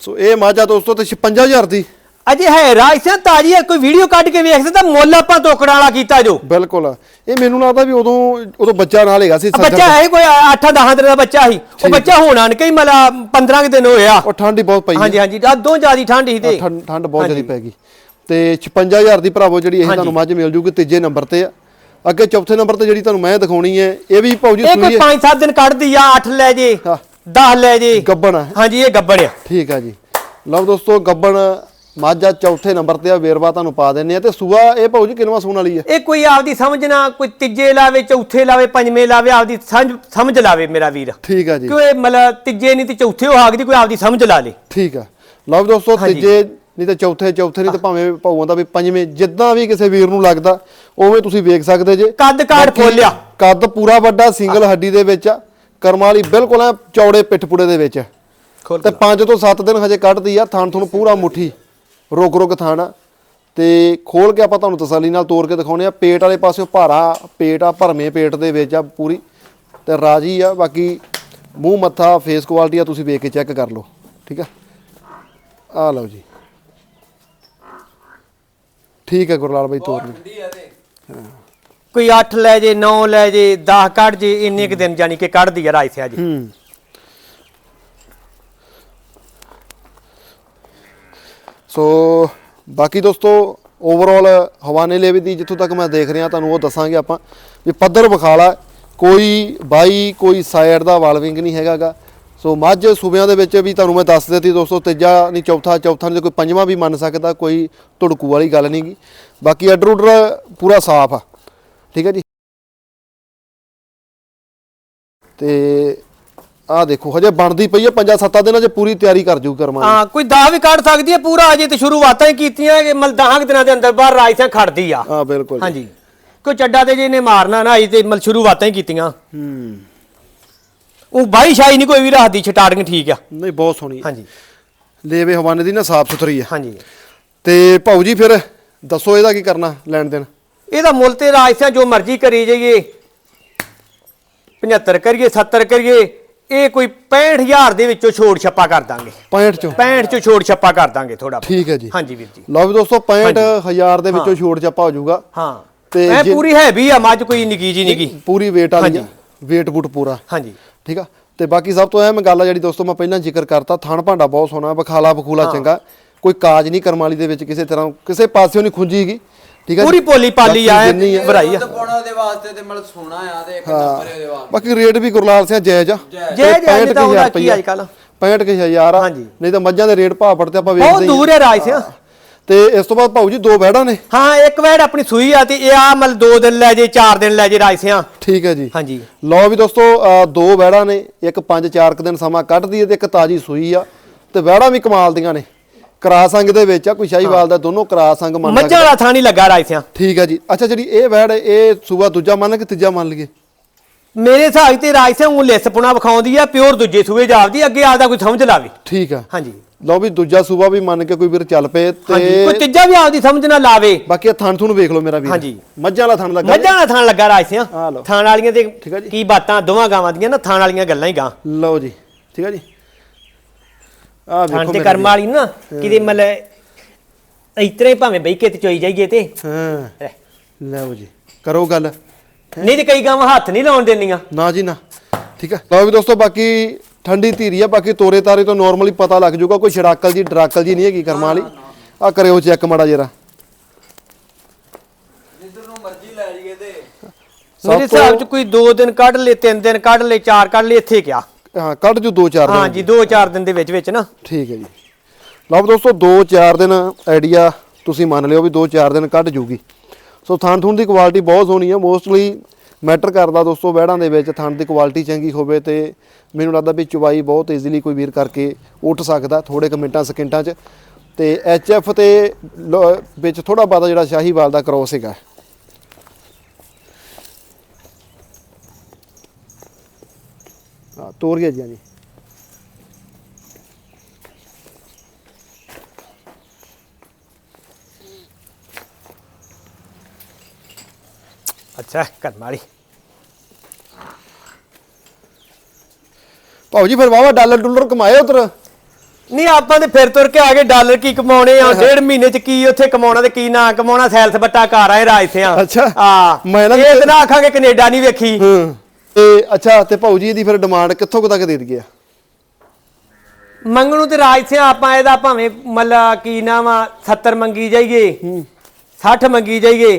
[SPEAKER 1] ਸੋ ਇਹ ਮਾਝਾ ਦੋਸਤੋ ਤੇ 56000 ਦੀ।
[SPEAKER 2] ਅਜੇ ਹੈ ਰਾਜ ਸਿੰਘ ਤਾਜੀ ਹੈ ਕੋਈ ਵੀਡੀਓ ਕੱਢ ਕੇ ਵੇਖ ਸਕਦਾ ਮੁੱਲ ਆਪਾਂ ਤੋਕੜਾਂ ਵਾਲਾ ਕੀਤਾ ਜੋ।
[SPEAKER 1] ਬਿਲਕੁਲ। ਇਹ ਮੈਨੂੰ ਲੱਗਦਾ ਵੀ ਉਦੋਂ ਉਦੋਂ ਬੱਚਾ ਨਾਲ ਹੈਗਾ ਸੀ
[SPEAKER 2] ਬੱਚਾ ਹੈ ਕੋਈ 8-10 ਦਿਨ ਦਾ ਬੱਚਾ ਸੀ। ਉਹ ਬੱਚਾ ਹੋਣਾ ਨਹੀਂ ਕਈ ਮਲਾ 15 ਕੁ ਦਿਨ ਹੋਇਆ।
[SPEAKER 1] ਉਹ ਠੰਡ ਹੀ ਬਹੁਤ ਪਈ
[SPEAKER 2] ਹਾਂਜੀ ਹਾਂਜੀ ਅੱਧੋਂ ਜ਼ਿਆਦੀ ਠੰਡ ਸੀ ਤੇ।
[SPEAKER 1] ਠੰਡ ਬਹੁਤ ਜ਼ਿਆਦਾ ਪੈ ਗਈ। ਤੇ 56000 ਦੀ ਭਰਾਵੋ ਜਿਹੜੀ ਇਹ ਤੁਹਾਨੂੰ ਮੱਝ ਮਿਲ ਜੂਗੀ ਤੀਜੇ ਨੰਬਰ ਤੇ ਆ। ਅੱਗੇ ਚੌਥੇ ਨੰਬਰ ਤੇ ਜਿਹੜੀ ਤੁਹਾਨੂੰ ਮੈਂ ਦਿਖਾਉਣੀ ਹੈ ਇਹ ਵੀ ਭਾਊ ਜੀ
[SPEAKER 2] ਇਹ ਕੋਈ
[SPEAKER 1] ਹੈ।
[SPEAKER 2] 5-7 ਦਿਨ ਕੱਢਦੀ ਆ 8 ਲੈ ਜੇ। 10 ਲੈ ਜੇ।
[SPEAKER 1] ਗੱਬਣ ਆ।
[SPEAKER 2] ਹਾਂਜੀ ਇਹ ਗੱਬੜ ਆ।
[SPEAKER 1] ਠੀਕ ਆ ਜੀ। ਲਓ ਦੋਸਤੋ ਗੱਬਣ ਮਾਝਾ ਚੌਥੇ ਨੰਬਰ ਤੇ ਆ। ਵੇਰਵਾ ਤੁਹਾਨੂੰ ਪਾ ਦਿੰਨੇ ਆ। ਤੇ ਸੂਆ ਇਹ ਭਾਊ ਜੀ ਕਿੰਨਵਾਂ ਸੂਣ ਵਾਲੀ ਹੈ
[SPEAKER 2] ਇਹ ਕੋਈ ਆਪਦੀ ਸਮਝ ਨਾ ਕੋਈ ਤੀਜੇ ਲਾਵੇ ਚੌਥੇ ਲਾਵੇ ਪੰਜਵੇਂ ਲਾਵੇ ਆਪਦੀ ਸਮਝ ਸਮਝ ਲਾਵੇ ਮੇਰਾ ਵੀਰ।
[SPEAKER 1] ਠੀਕ ਆ ਜੀ।
[SPEAKER 2] ਕਿਉਂ ਇਹ ਮਤਲਬ ਤੀਜੇ ਨਹੀਂ ਤੇ ਚੌਥੇ ਉਹ ਹਾਕਦੀ ਕੋਈ ਆਪਦੀ ਸਮਝ ਲਾ ਲੇ।
[SPEAKER 1] ਠੀਕ ਆ। ਲਓ ਦੋਸਤੋ। ਤੀਜੇ ਨਹੀਂ ਤੇ ਚੌਥੇ ਚੌਥੇ ਨਹੀਂ ਤੇ ਭਾਵੇਂ ਭਾਊਆਂ ਦਾ ਵੀ ਪੰਜਵੇਂ ਜਿੱਦਾਂ ਵੀ ਕਿਸੇ ਵੀਰ ਨੂੰ ਲੱਗਦਾ ਉਵੇਂ ਤੁਸੀਂ ਵੇਖ ਸਕਦੇ ਜੇ।
[SPEAKER 2] ਕੱਦ ਕਾਠ
[SPEAKER 1] ਬਾਕੀ
[SPEAKER 2] ਫੋਲਿਆ।
[SPEAKER 1] ਕੱਦ ਪੂਰਾ ਵੱਡਾ ਸਿੰਗਲ ਹੱਡੀ ਦੇ ਵਿੱਚ ਆ। ਕਰਮਾਂ ਵਾਲੀ ਬਿਲਕੁਲ ਐ ਚੌੜੇ ਪਿੱਠਪੂੜੇ ਦੇ ਵਿੱਚ। ਤੇ 5 ਤੋਂ 7 ਦਿਨ ਹਜੇ ਕੱਢਦੀ ਆ ਥਣ ਤੁਹਾਨੂੰ ਪੂਰਾ ਮੁੱਠੀ ਰੁਕ ਰੁਕ ਥਣ ਆ ਤੇ ਖੋਲ ਕੇ ਆਪਾਂ ਤੁਹਾਨੂੰ ਤਸੱਲੀ ਨਾਲ ਤੋੜ ਕੇ ਦਿਖਾਉਨੇ ਆ ਪੇਟ ਵਾਲੇ ਪਾਸਿਓਂ ਭਾਰਾ ਪੇਟ ਆ ਭਰਮੇ ਪੇਟ ਦੇ ਵਿੱਚ ਆ ਪੂਰੀ। ਤੇ ਰਾਜੀ ਆ ਬਾਕੀ ਮੂੰਹ ਮੱਥਾ ਫੇਸ ਕੁਆਲਿਟੀ ਆ ਤੁਸੀਂ ਵੇਖ ਕੇ ਚੈੱਕ ਕਰ ਲਓ ਠੀਕ ਆ? ਆ ਲਓ ਜੀ। ਠੀਕ ਹੈ ਗੁਰਲਾਲ ਬਾਈ ਤੋੜ ਲਈ
[SPEAKER 3] ਤੇ।
[SPEAKER 2] ਕੋਈ 8 ਲੈ ਜੇ 9 ਲੈ ਜੇ 10 ਕੱਢ ਜੇ, ਇੰਨੇ ਕੁ ਦਿਨ ਜਾਨੀ ਕਿ ਕੱਢਦੀ ਆ ਰਾਜ ਜੀ।
[SPEAKER 1] ਹੂੰ। ਸੋ, ਬਾਕੀ ਦੋਸਤੋ ਓਵਰਆਲ ਹਵਾਨੇ ਲੇਵੇ ਦੀ ਜਿੱਥੋਂ ਤੱਕ ਮੈਂ ਦੇਖ ਰਿਹਾ, ਤੁਹਾਨੂੰ ਉਹ ਦੱਸਾਂਗੇ ਆਪਾਂ ਵੀ ਪੱਧਰ ਵਿਖਾਲਾ, ਕੋਈ ਬਾਈ, ਕੋਈ ਸਾਈਡ ਦਾ ਵਾਲਵਿੰਗ ਨਹੀਂ ਹੈਗਾਗਾ। ਸੋ, ਮੱਝ ਸੂਬਿਆਂ ਦੇ ਵਿੱਚ ਵੀ ਤੁਹਾਨੂੰ ਮੈਂ ਦੱਸ ਦਿੱਤੀ ਦੋਸਤੋ, ਤੀਜਾ ਨਹੀਂ, ਚੌਥਾ ਚੌਥਾ ਨਹੀਂ ਤੇ ਕੋਈ ਪੰਜਵਾਂ ਵੀ ਮੰਨ ਸਕਦਾ, ਕੋਈ ਧੜਕੂ ਵਾਲੀ ਗੱਲ ਨਹੀਂਗੀ ਬਾਕੀ ਅਡਰ ਉਡਰ ਪੂਰਾ ਸਾਫ਼ ਆ। ਠੀਕ ਹੈ ਜੀ। ਤੇ ਆਹ ਦੇਖੋ ਹਜੇ ਬਣਦੀ ਪਈ ਹੈ ਪੰਜਾਂ ਸੱਤਾਂ ਦਿਨਾਂ 'ਚ ਪੂਰੀ ਤਿਆਰੀ ਕਰ ਜੂ ਕਰਮਾਂ
[SPEAKER 2] ਹਾਂ ਕੋਈ ਦਾਅ ਵੀ ਕੱਢ ਸਕਦੀ ਹੈ ਪੂਰਾ ਅਜੇ ਤੇ ਸ਼ੁਰੂਆਤਾਂ ਹੀ ਕੀਤੀਆਂ ਕਿ ਮਲ 10 ਦਿਨਾਂ ਦੇ ਅੰਦਰ ਬਾਹਰ ਰਾਜਸਾਂ ਖੜਦੀ ਆ।
[SPEAKER 1] ਹਾਂ ਬਿਲਕੁਲ।
[SPEAKER 2] ਹਾਂਜੀ। ਕੋਈ ਚੱਡਾ ਤੇ ਜੇ ਇਹਨੇ ਮਾਰਨਾ ਨਾ ਅਜੇ ਤੇ ਮਲ ਸ਼ੁਰੂਆਤਾਂ ਹੀ ਕੀਤੀਆਂ।
[SPEAKER 1] ਹੂੰ।
[SPEAKER 2] ਉਹ ਬਾਈ ਸ਼ਾਈ ਨਹੀਂ ਕੋਈ ਵੀ ਰੱਖਦੀ ਛਟਾੜੀਆਂ ਠੀਕ ਆ।
[SPEAKER 1] ਨਹੀਂ ਬਹੁਤ ਸੋਹਣੀ।
[SPEAKER 2] ਹਾਂਜੀ।
[SPEAKER 1] ਲੇਵੇ ਹਵਾਨੇ ਦੀ ਨਾ ਸਾਫ਼ ਸੁਥਰੀ ਆ।
[SPEAKER 2] ਹਾਂਜੀ।
[SPEAKER 1] ਤੇ ਭਾਊ ਜੀ ਫਿਰ ਦੱਸੋ ਇਹਦਾ ਕੀ ਕਰਨਾ ਲੈਣ ਦੇਣ?
[SPEAKER 2] ਇਹਦਾ ਮੁੱਲ ਤੇ ਰਾਜਸਾਂ ਜੋ ਮਰਜ਼ੀ ਕਰੀ ਜਾਈਏ। 75 ਕਰੀਏ 70 ਕਰੀਏ ਇਹ ਕੋਈ 65000 ਦੇ ਵਿੱਚੋਂ ਛੋੜ ਛੱਪਾ ਕਰ ਦਾਂਗੇ।
[SPEAKER 1] 65 ਚੋਂ?
[SPEAKER 2] 65 ਚੋਂ ਛੋੜ ਛੱਪਾ ਕਰ ਦਾਂਗੇ ਥੋੜਾ
[SPEAKER 1] ਠੀਕ ਹੈ ਜੀ।
[SPEAKER 2] ਹਾਂਜੀ ਵੀਰ ਜੀ।
[SPEAKER 1] ਲਓ ਵੀ ਦੋਸਤੋ 65000 ਦੇ ਵਿੱਚੋਂ ਛੋੜ ਚੱਪਾ ਹੋ ਜਾਊਗਾ।
[SPEAKER 2] ਹਾਂ।
[SPEAKER 1] ਤੇ
[SPEAKER 2] ਇਹ ਪੂਰੀ ਹੈਵੀ ਆ ਮੱਝ ਕੋਈ ਨਿੱਕੀ ਜੀ ਨਿੱਕੀ
[SPEAKER 1] ਪੂਰੀ weight ਵਾਲੀ ਆ। weight ਬੂਟ ਪੂਰਾ।
[SPEAKER 2] ਹਾਂਜੀ।
[SPEAKER 1] ਠੀਕ ਆ? ਤੇ ਬਾਕੀ ਸਭ ਤੋਂ ਅਹਿਮ ਗੱਲ ਆ ਜਿਹੜੀ ਦੋਸਤੋ ਮੈਂ ਪਹਿਲਾਂ ਜ਼ਿਕਰ ਕਰਤਾ ਥਣ ਭਾਂਡਾ ਬਹੁਤ ਸੋਹਣਾ ਬਖਾਲਾ ਬਖੂਲਾ ਚੰਗਾ। ਕੋਈ ਕਾਜ ਨਹੀਂ ਕਰਮਾਲੀ ਦੇ ਵਿੱਚ ਕਿਸੇ ਤਰ੍ਹਾਂ ਕਿਸੇ ਪਾਸਿਓਂ ਨਹੀਂ ਖੁੰਜੀਗੀ ਠੀਕ ਜੀ?
[SPEAKER 2] ਪੂਰੀ ਪੋਲੀ ਪਾਲੀ ਆ
[SPEAKER 1] ਬਾਕੀ ਜਿੰਨੀ ਆ।
[SPEAKER 2] ਭਰਾਈ ਆ।
[SPEAKER 3] ਪਾਉਣਾ ਦੇ ਵਾਸਤੇ ਤੇ ਮਤਲਬ ਸੋਨਾ ਆ ਤੇ ਇੱਕ ਨੰਬਰ ਉਹਦੇ ਵਾਸਤੇ।
[SPEAKER 1] ਬਾਕੀ ਰੇਟ ਵੀ ਗੁਰਲਾਲ ਸਿੰਘ ਜਾਇਜ਼ ਆ।
[SPEAKER 3] ਜਾਇਜ਼।
[SPEAKER 2] ਜੈ ਜੈ
[SPEAKER 1] ਪੈਂਹਠ
[SPEAKER 2] ਜਿੱਦਾਂ ਉਹਦਾ ਕੀ ਅੱਜ ਕੱਲ
[SPEAKER 1] 65000 ਆ।
[SPEAKER 2] ਹਾਂਜੀ।
[SPEAKER 1] ਨਹੀਂ ਤਾਂ ਮੱਝਾਂ ਦੇ ਰੇਟ ਭਾਅ ਪੜਤੇ ਆਪਾਂ
[SPEAKER 2] ਬਹੁਤ
[SPEAKER 1] ਵੇਚਦੇ ਹੀ
[SPEAKER 2] ਦੂਰ ਹੈ ਰਾਜ ਸਿਆ
[SPEAKER 1] ਆ। ਤੇ ਇਸ ਤੋਂ ਬਾਅਦ ਭਾਊ ਜੀ ਦੋ ਬੈੜਾਂ ਨੇ।
[SPEAKER 2] ਹਾਂ ਇੱਕ ਵੈੜ ਆਪਣੀ ਸੂਈ ਆ ਤੇ ਇਹ ਆ ਮਲ ਦੋ ਦਿਨ ਲੈ ਜੇ ਚਾਰ ਦਿਨ ਲੈ ਜੇ ਰਾਜ ਸਿਆ
[SPEAKER 1] ਠੀਕ ਹੈ ਜੀ।
[SPEAKER 2] ਹਾਂਜੀ।
[SPEAKER 1] ਲਓ ਵੀ ਦੋਸਤੋ ਅਹ ਦੋ ਵੈੜਾਂ ਨੇ। ਇੱਕ 5-4 ਕੁ ਦਿਨ ਸਮਾਂ ਕੱਢਦੀ ਹੈ ਤੇ ਇੱਕ ਤਾਜੀ ਸੂਈ ਆ। ਤੇ ਵੈੜਾਂ ਵੀ ਕਮਾਲ ਦੀਆਂ ਨੇ। ਕਰਾਸ ਅੰਗ ਦੇ ਵਿੱਚ ਆ ਕੋਈ ਸ਼ਾਹੀਵਾਲ ਦਾ ਦੋਨੋਂ ਕਰਾਸ ਅੰਗ ਮੰਨ
[SPEAKER 2] ਮੱਝਾਂ ਵਾਲਾ ਥਾਂ ਨਹੀਂ ਲੱਗਾ ਰਾਜ ਸਿਆ
[SPEAKER 1] ਠੀਕ ਹੈ ਜੀ। ਅੱਛਾ ਜਿਹੜੀ ਇਹ ਵੈੜ ਇਹ ਸੂਆ ਦੂਜਾ ਮੰਨ ਕਿ ਤੀਜਾ ਮੰਨ ਲਈਏ?
[SPEAKER 2] ਮੇਰੇ ਹਿਸਾਬ ਤੇ ਰਾਜ ਸਿਆ ਉਹ ਲਿਸ ਪੁਣਾ ਵਿਖਾਉਂਦੀ ਆ ਪਿਓਰ ਦੂਜੇ ਸੂਏ ਜਾਪਦੀ ਅੱਗੇ ਆਪਦਾ ਕੋਈ ਸਮਝ ਲਾਵੇ।
[SPEAKER 1] ਠੀਕ ਆ।
[SPEAKER 2] ਹਾਂਜੀ।
[SPEAKER 1] ਲਓ ਵੀ ਦੂਜਾ ਸੂਆ ਵੀ ਮੰਨ ਕੇ ਕੋਈ ਵੀਰ ਚੱਲ ਪਏ
[SPEAKER 2] ਹਾਂਜੀ ਕੋਈ
[SPEAKER 1] ਤੇ
[SPEAKER 2] ਤੀਜਾ ਵੀ ਆਪਦੀ ਸਮਝ ਨਾ ਲਾਵੇ।
[SPEAKER 1] ਬਾਕੀ ਇਹ ਥਣ ਥਣ ਵੇਖ ਲਓ ਮੇਰਾ ਵੀਰ।
[SPEAKER 2] ਹਾਂਜੀ।
[SPEAKER 1] ਮੱਝਾਂ ਵਾਲਾ ਥਣ ਲੱਗਾ
[SPEAKER 2] ਮੱਝਾਂ ਵਾਲਾ ਥਾਂ ਲੱਗਾ ਰਾਜ ਸਿਆ
[SPEAKER 1] ਆਹ ਲਓ।
[SPEAKER 2] ਥਾਂ ਵਾਲੀਆਂ ਤੇ
[SPEAKER 1] ਠੀਕ ਆ ਜੀ।
[SPEAKER 2] ਕੀ ਬਾਤਾਂ ਦੋਵਾਂ ਗਾਵਾਂ ਦੀਆਂ ਨਾ ਥਾਂ ਵਾਲੀਆਂ ਗੱਲਾਂ ਹੀ ਗਾਂ।
[SPEAKER 1] ਲਓ ਜੀ। ਠੀਕ ਹੈ ਜੀ। ਆ
[SPEAKER 2] ਥਾਂ
[SPEAKER 1] ਵੇਖੋ
[SPEAKER 2] ਤੇ
[SPEAKER 1] ਮੇਰਾ
[SPEAKER 2] ਕਰਮ ਵਾਲੀ ਨਾ ਕਿਤੇ ਮਤਲਬ ਇਤਰੇ ਭਾਵੇਂ ਬਈ ਕੇ ਤੇ ਚੋਈ ਜਾਈਏ ਤੇ।
[SPEAKER 1] ਹਾਂ। ਲਓ ਜੀ ਕਰੋ ਗੱਲ।
[SPEAKER 2] ਨਹੀਂ ਤੇ ਕਈ ਗਾਵਾਂ ਹੱਥ ਨਹੀਂ ਲਾਉਣ ਦਿੰਦੀਆਂ।
[SPEAKER 1] ਨਾ ਜੀ ਨਾ। ਠੀਕ ਹੈ ਲਓ ਵੀ ਦੋਸਤੋ ਬਾਕੀ ਠੰਡੀ ਧੀਰੀ ਆ ਬਾਕੀ ਤੋਰੇ ਤਾਰੇ ਤੋਂ ਨਾਰਮਲੀ ਪਤਾ ਲੱਗ ਜਾਊਗਾ ਕੋਈ ਛੜਾਕਲ ਜੀ ਡਰਾਕਲ ਜੀ ਨਹੀਂ ਹੈਗੀ ਕਰਮਾਂ ਵਾਲੀ। ਆ ਕਰਿਓ ਚੈੱਕ ਮੜਾ ਜਰਾ।
[SPEAKER 3] ਜਿੱਧਰ ਨੂੰ ਮਰਜ਼ੀ ਲੈ ਜਾਈਏ ਤੇ।
[SPEAKER 2] ਮੇਰੇ
[SPEAKER 1] ਸਭ
[SPEAKER 2] ਹਿਸਾਬ ਚ ਕੋਈ 2 ਦਿਨ ਕੱਢ ਲਏ 3 ਦਿਨ ਕੱਢ ਲਏ 4 ਕੱਢ ਲਏ ਇੱਥੇ ਕਿਆ?
[SPEAKER 1] ਹਾਂ ਕੱਢ ਜੂ 2-4 ਦਿਨ।
[SPEAKER 2] ਹਾਂ ਜੀ 2-4 ਦਿਨ ਦੇ ਵਿੱਚ ਵਿੱਚ ਨਾ।
[SPEAKER 1] ਠੀਕ ਹੈ ਜੀ। ਲਓ ਦੋਸਤੋ 2-4 ਦਿਨ ਆਈਡੀਆ ਤੁਸੀਂ ਮੰਨ ਲਿਓ ਵੀ 2-4 ਦਿਨ ਕੱਢ ਜੂਗੀ। ਸੋ ਥਣ ਥੁਣ ਦੀ ਕੁਆਲਿਟੀ ਬਹੁਤ ਸੋਹਣੀ ਆ। ਮੋਸਟਲੀ ਮੈਟਰ ਕਰਦਾ ਦੋਸਤੋ ਵਹਿੜਾਂ ਦੇ ਵਿੱਚ। ਥਣ ਦੀ ਕੁਆਲਿਟੀ ਚੰਗੀ ਹੋਵੇ ਤੇ ਮੈਨੂੰ ਲੱਗਦਾ ਵੀ ਚੁਬਾਈ ਬਹੁਤ ਈਜ਼ੀਲੀ ਕੋਈ ਵੀਰ ਕਰਕੇ ਉੱਠ ਸਕਦਾ ਥੋੜੇ ਕੁ ਮਿੰਟਾਂ ਸਕਿੰਟਾਂ 'ਚ। ਤੇ ਐਚ ਐਫ ਤੇ ਵਿੱਚ ਥੋੜਾ ਬਾਦਾ ਜਿਹੜਾ ਸ਼ਾਹੀਵਾਲ ਦਾ ਕ੍ਰੋਸ ਹੈਗਾ। ਹਾਂ ਤੋਰ ਗਿਆ ਜੀ ਹਾਂਜੀ।
[SPEAKER 2] ਅੱਛਾ ਕਰਮ ਵਾਲੀ
[SPEAKER 1] ਭਾਉ ਜੀ ਫਿਰ ਵਾਵਾ ਡਾਲਰ ਡਾਲਰ ਕਮਾਏ ਉਧਰ?
[SPEAKER 2] ਨਹੀਂ ਆਪਾਂ ਤੇ ਫਿਰ ਤੁਰ ਕੇ ਆ ਗਏ ਡਾਲਰ ਕੀ ਕਮਾਉਣੇ ਆ? ਡੇਢ ਮਹੀਨੇ ਚ ਕੀ ਉੱਥੇ ਕਮਾਉਣਾ ਤੇ ਕੀ ਨਾ ਕਮਾਉਣਾ? ਸੈਲਸ ਬੱਟਾ ਘਰ ਆਏ ਰਾਜ ਸਿਆ
[SPEAKER 1] ਅੱਛਾ।
[SPEAKER 2] ਹਾਂ।
[SPEAKER 1] ਮੈਂ ਨਾ-
[SPEAKER 2] ਇਹ ਤੇ ਨਾ ਆਖਾਂਗੇ ਕੈਨੇਡਾ ਨਹੀਂ ਵੇਖੀ।
[SPEAKER 1] ਹੂੰ। ਤੇ ਅੱਛਾ ਤੇ ਭਾਉ ਜੀ ਇਹਦੀ ਫਿਰ ਡਿਮਾਂਡ ਕਿੱਥੋਂ ਕੁ ਤੱਕ ਦੇ ਦਈਏ?
[SPEAKER 2] ਮੰਗਣੂ ਤੇ ਰਾਜ ਸਿਆ ਆਪਾਂ ਇਹਦਾ ਭਾਵੇਂ ਮੱਲਾ ਕੀ ਨਾਮ ਆ 70 ਮੰਗੀ ਜਾਈਏ 60 ਮੰਗੀ ਜਾਈਏ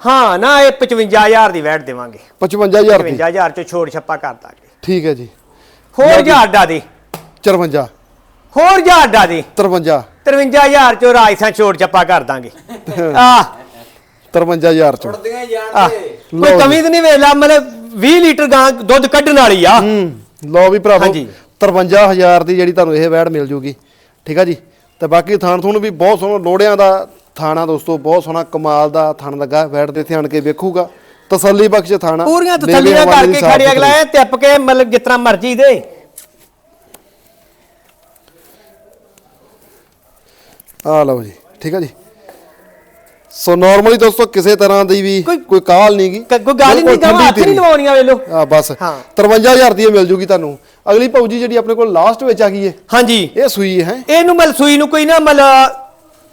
[SPEAKER 2] ਹਾਂ ਨਾ ਇਹ 55000 ਦੀ ਵੈਟ ਦੇਵਾਂਗੇ।
[SPEAKER 1] 55000 ਦੀ?
[SPEAKER 2] 55000 ਚ ਛੋੜ ਛੱਪਾ ਕਰ ਦਾਂਗੇ।
[SPEAKER 1] ਠੀਕ ਹੈ ਜੀ।
[SPEAKER 2] ਹੋਰ ਹਜ਼ਾਰ ਦਾ ਦੇ।
[SPEAKER 1] 54
[SPEAKER 2] ਹੋਰ ਹਜ਼ਾਰ ਦਾ ਦੇ।
[SPEAKER 1] 53
[SPEAKER 2] 53000 ਚੋਂ ਰਾਜ ਸਿਆ ਛੋੜ ਛੱਪਾ ਕਰ ਦਾਂਗੇ। ਆ
[SPEAKER 1] 53000 ਚ।
[SPEAKER 2] ਕੋਈ। ਕਮੀ ਤਾਂ ਨਹੀਂ ਵੇਲਾ ਮਤਲਬ 20 ਲੀਟਰ ਗਾਂ ਦੁੱਧ ਕੱਢਣ ਵਾਲੀ ਆ।
[SPEAKER 1] ਹੂੰ ਲਓ ਵੀ ਭਰਾਵੋ
[SPEAKER 2] ਹਾਂਜੀ।
[SPEAKER 1] 53000 ਦੀ ਜਿਹੜੀ ਤੁਹਾਨੂੰ ਇਹ ਵੈੜ ਮਿਲ ਜੂਗੀ। ਠੀਕ ਆ ਜੀ? ਤੇ ਬਾਕੀ ਥਾਣ ਥੂਣ ਵੀ ਬਹੁਤ ਸੋਹਣਾ ਲੋੜਿਆਂ ਦਾ ਥਾਣਾ ਦੋਸਤੋ ਬਹੁਤ ਸੋਹਣਾ ਕਮਾਲ ਦਾ ਥਣ ਲੱਗਾ ਵੈੜ ਦੇ ਧਿਆਨ ਕੇ ਵੇਖੂਗਾ। ਤਸੱਲੀ ਬਖਸ਼ ਥਾਣਾ
[SPEAKER 2] ਪੂਰੀਆਂ
[SPEAKER 1] ਲੇਵੇ
[SPEAKER 2] ਤਸੱਲੀਆਂ
[SPEAKER 1] ਹਵਾਲੇ ਦੀ
[SPEAKER 2] ਕਰਕੇ
[SPEAKER 1] ਸਾਫ਼
[SPEAKER 2] ਖੜੇ ਅਗਲਾ। ਐ ਟਿੱਪ ਕੇ ਮਤਲਬ ਤਰ੍ਹਾਂ ਮਰਜ਼ੀ ਦੇ।
[SPEAKER 1] ਆ ਲਓ ਜੀ ਠੀਕ ਆ ਜੀ? ਸੋ ਨਾਰਮਲੀ ਦੋਸਤੋ ਕਿਸੇ ਤਰ੍ਹਾਂ ਦੀ ਵੀ
[SPEAKER 2] ਕੋਈ-
[SPEAKER 1] ਕਾਲ ਨਹੀਂਗੀ
[SPEAKER 2] ਕ- ਕੋਈ ਗੱਲ ਨਹੀਂ ਗਾਵਾਂ ਹੱਥ ਨਹੀਂ ਲਵਾਉਣੀਆਂ ਵੇਲੋ
[SPEAKER 1] ਆ ਬਸ।
[SPEAKER 2] ਹਾਂ।
[SPEAKER 1] 53000 ਦੀ ਮਿਲ ਜੂਗੀ ਤੁਹਾਨੂੰ। ਅਗਲੀ ਭਾਊ ਜੀ ਜਿਹੜੀ ਆਪਣੇ ਕੋਲ ਲਾਸਟ ਵਿੱਚ ਆ ਗਈ ਹੈ
[SPEAKER 2] ਹਾਂਜੀ।
[SPEAKER 1] ਇਹ ਸੂਈ ਹੈ।
[SPEAKER 2] ਇਹਨੂੰ ਮਤਲਬ ਸੂਈ ਨੂੰ ਕੋਈ ਨਾ ਮਤਲਬ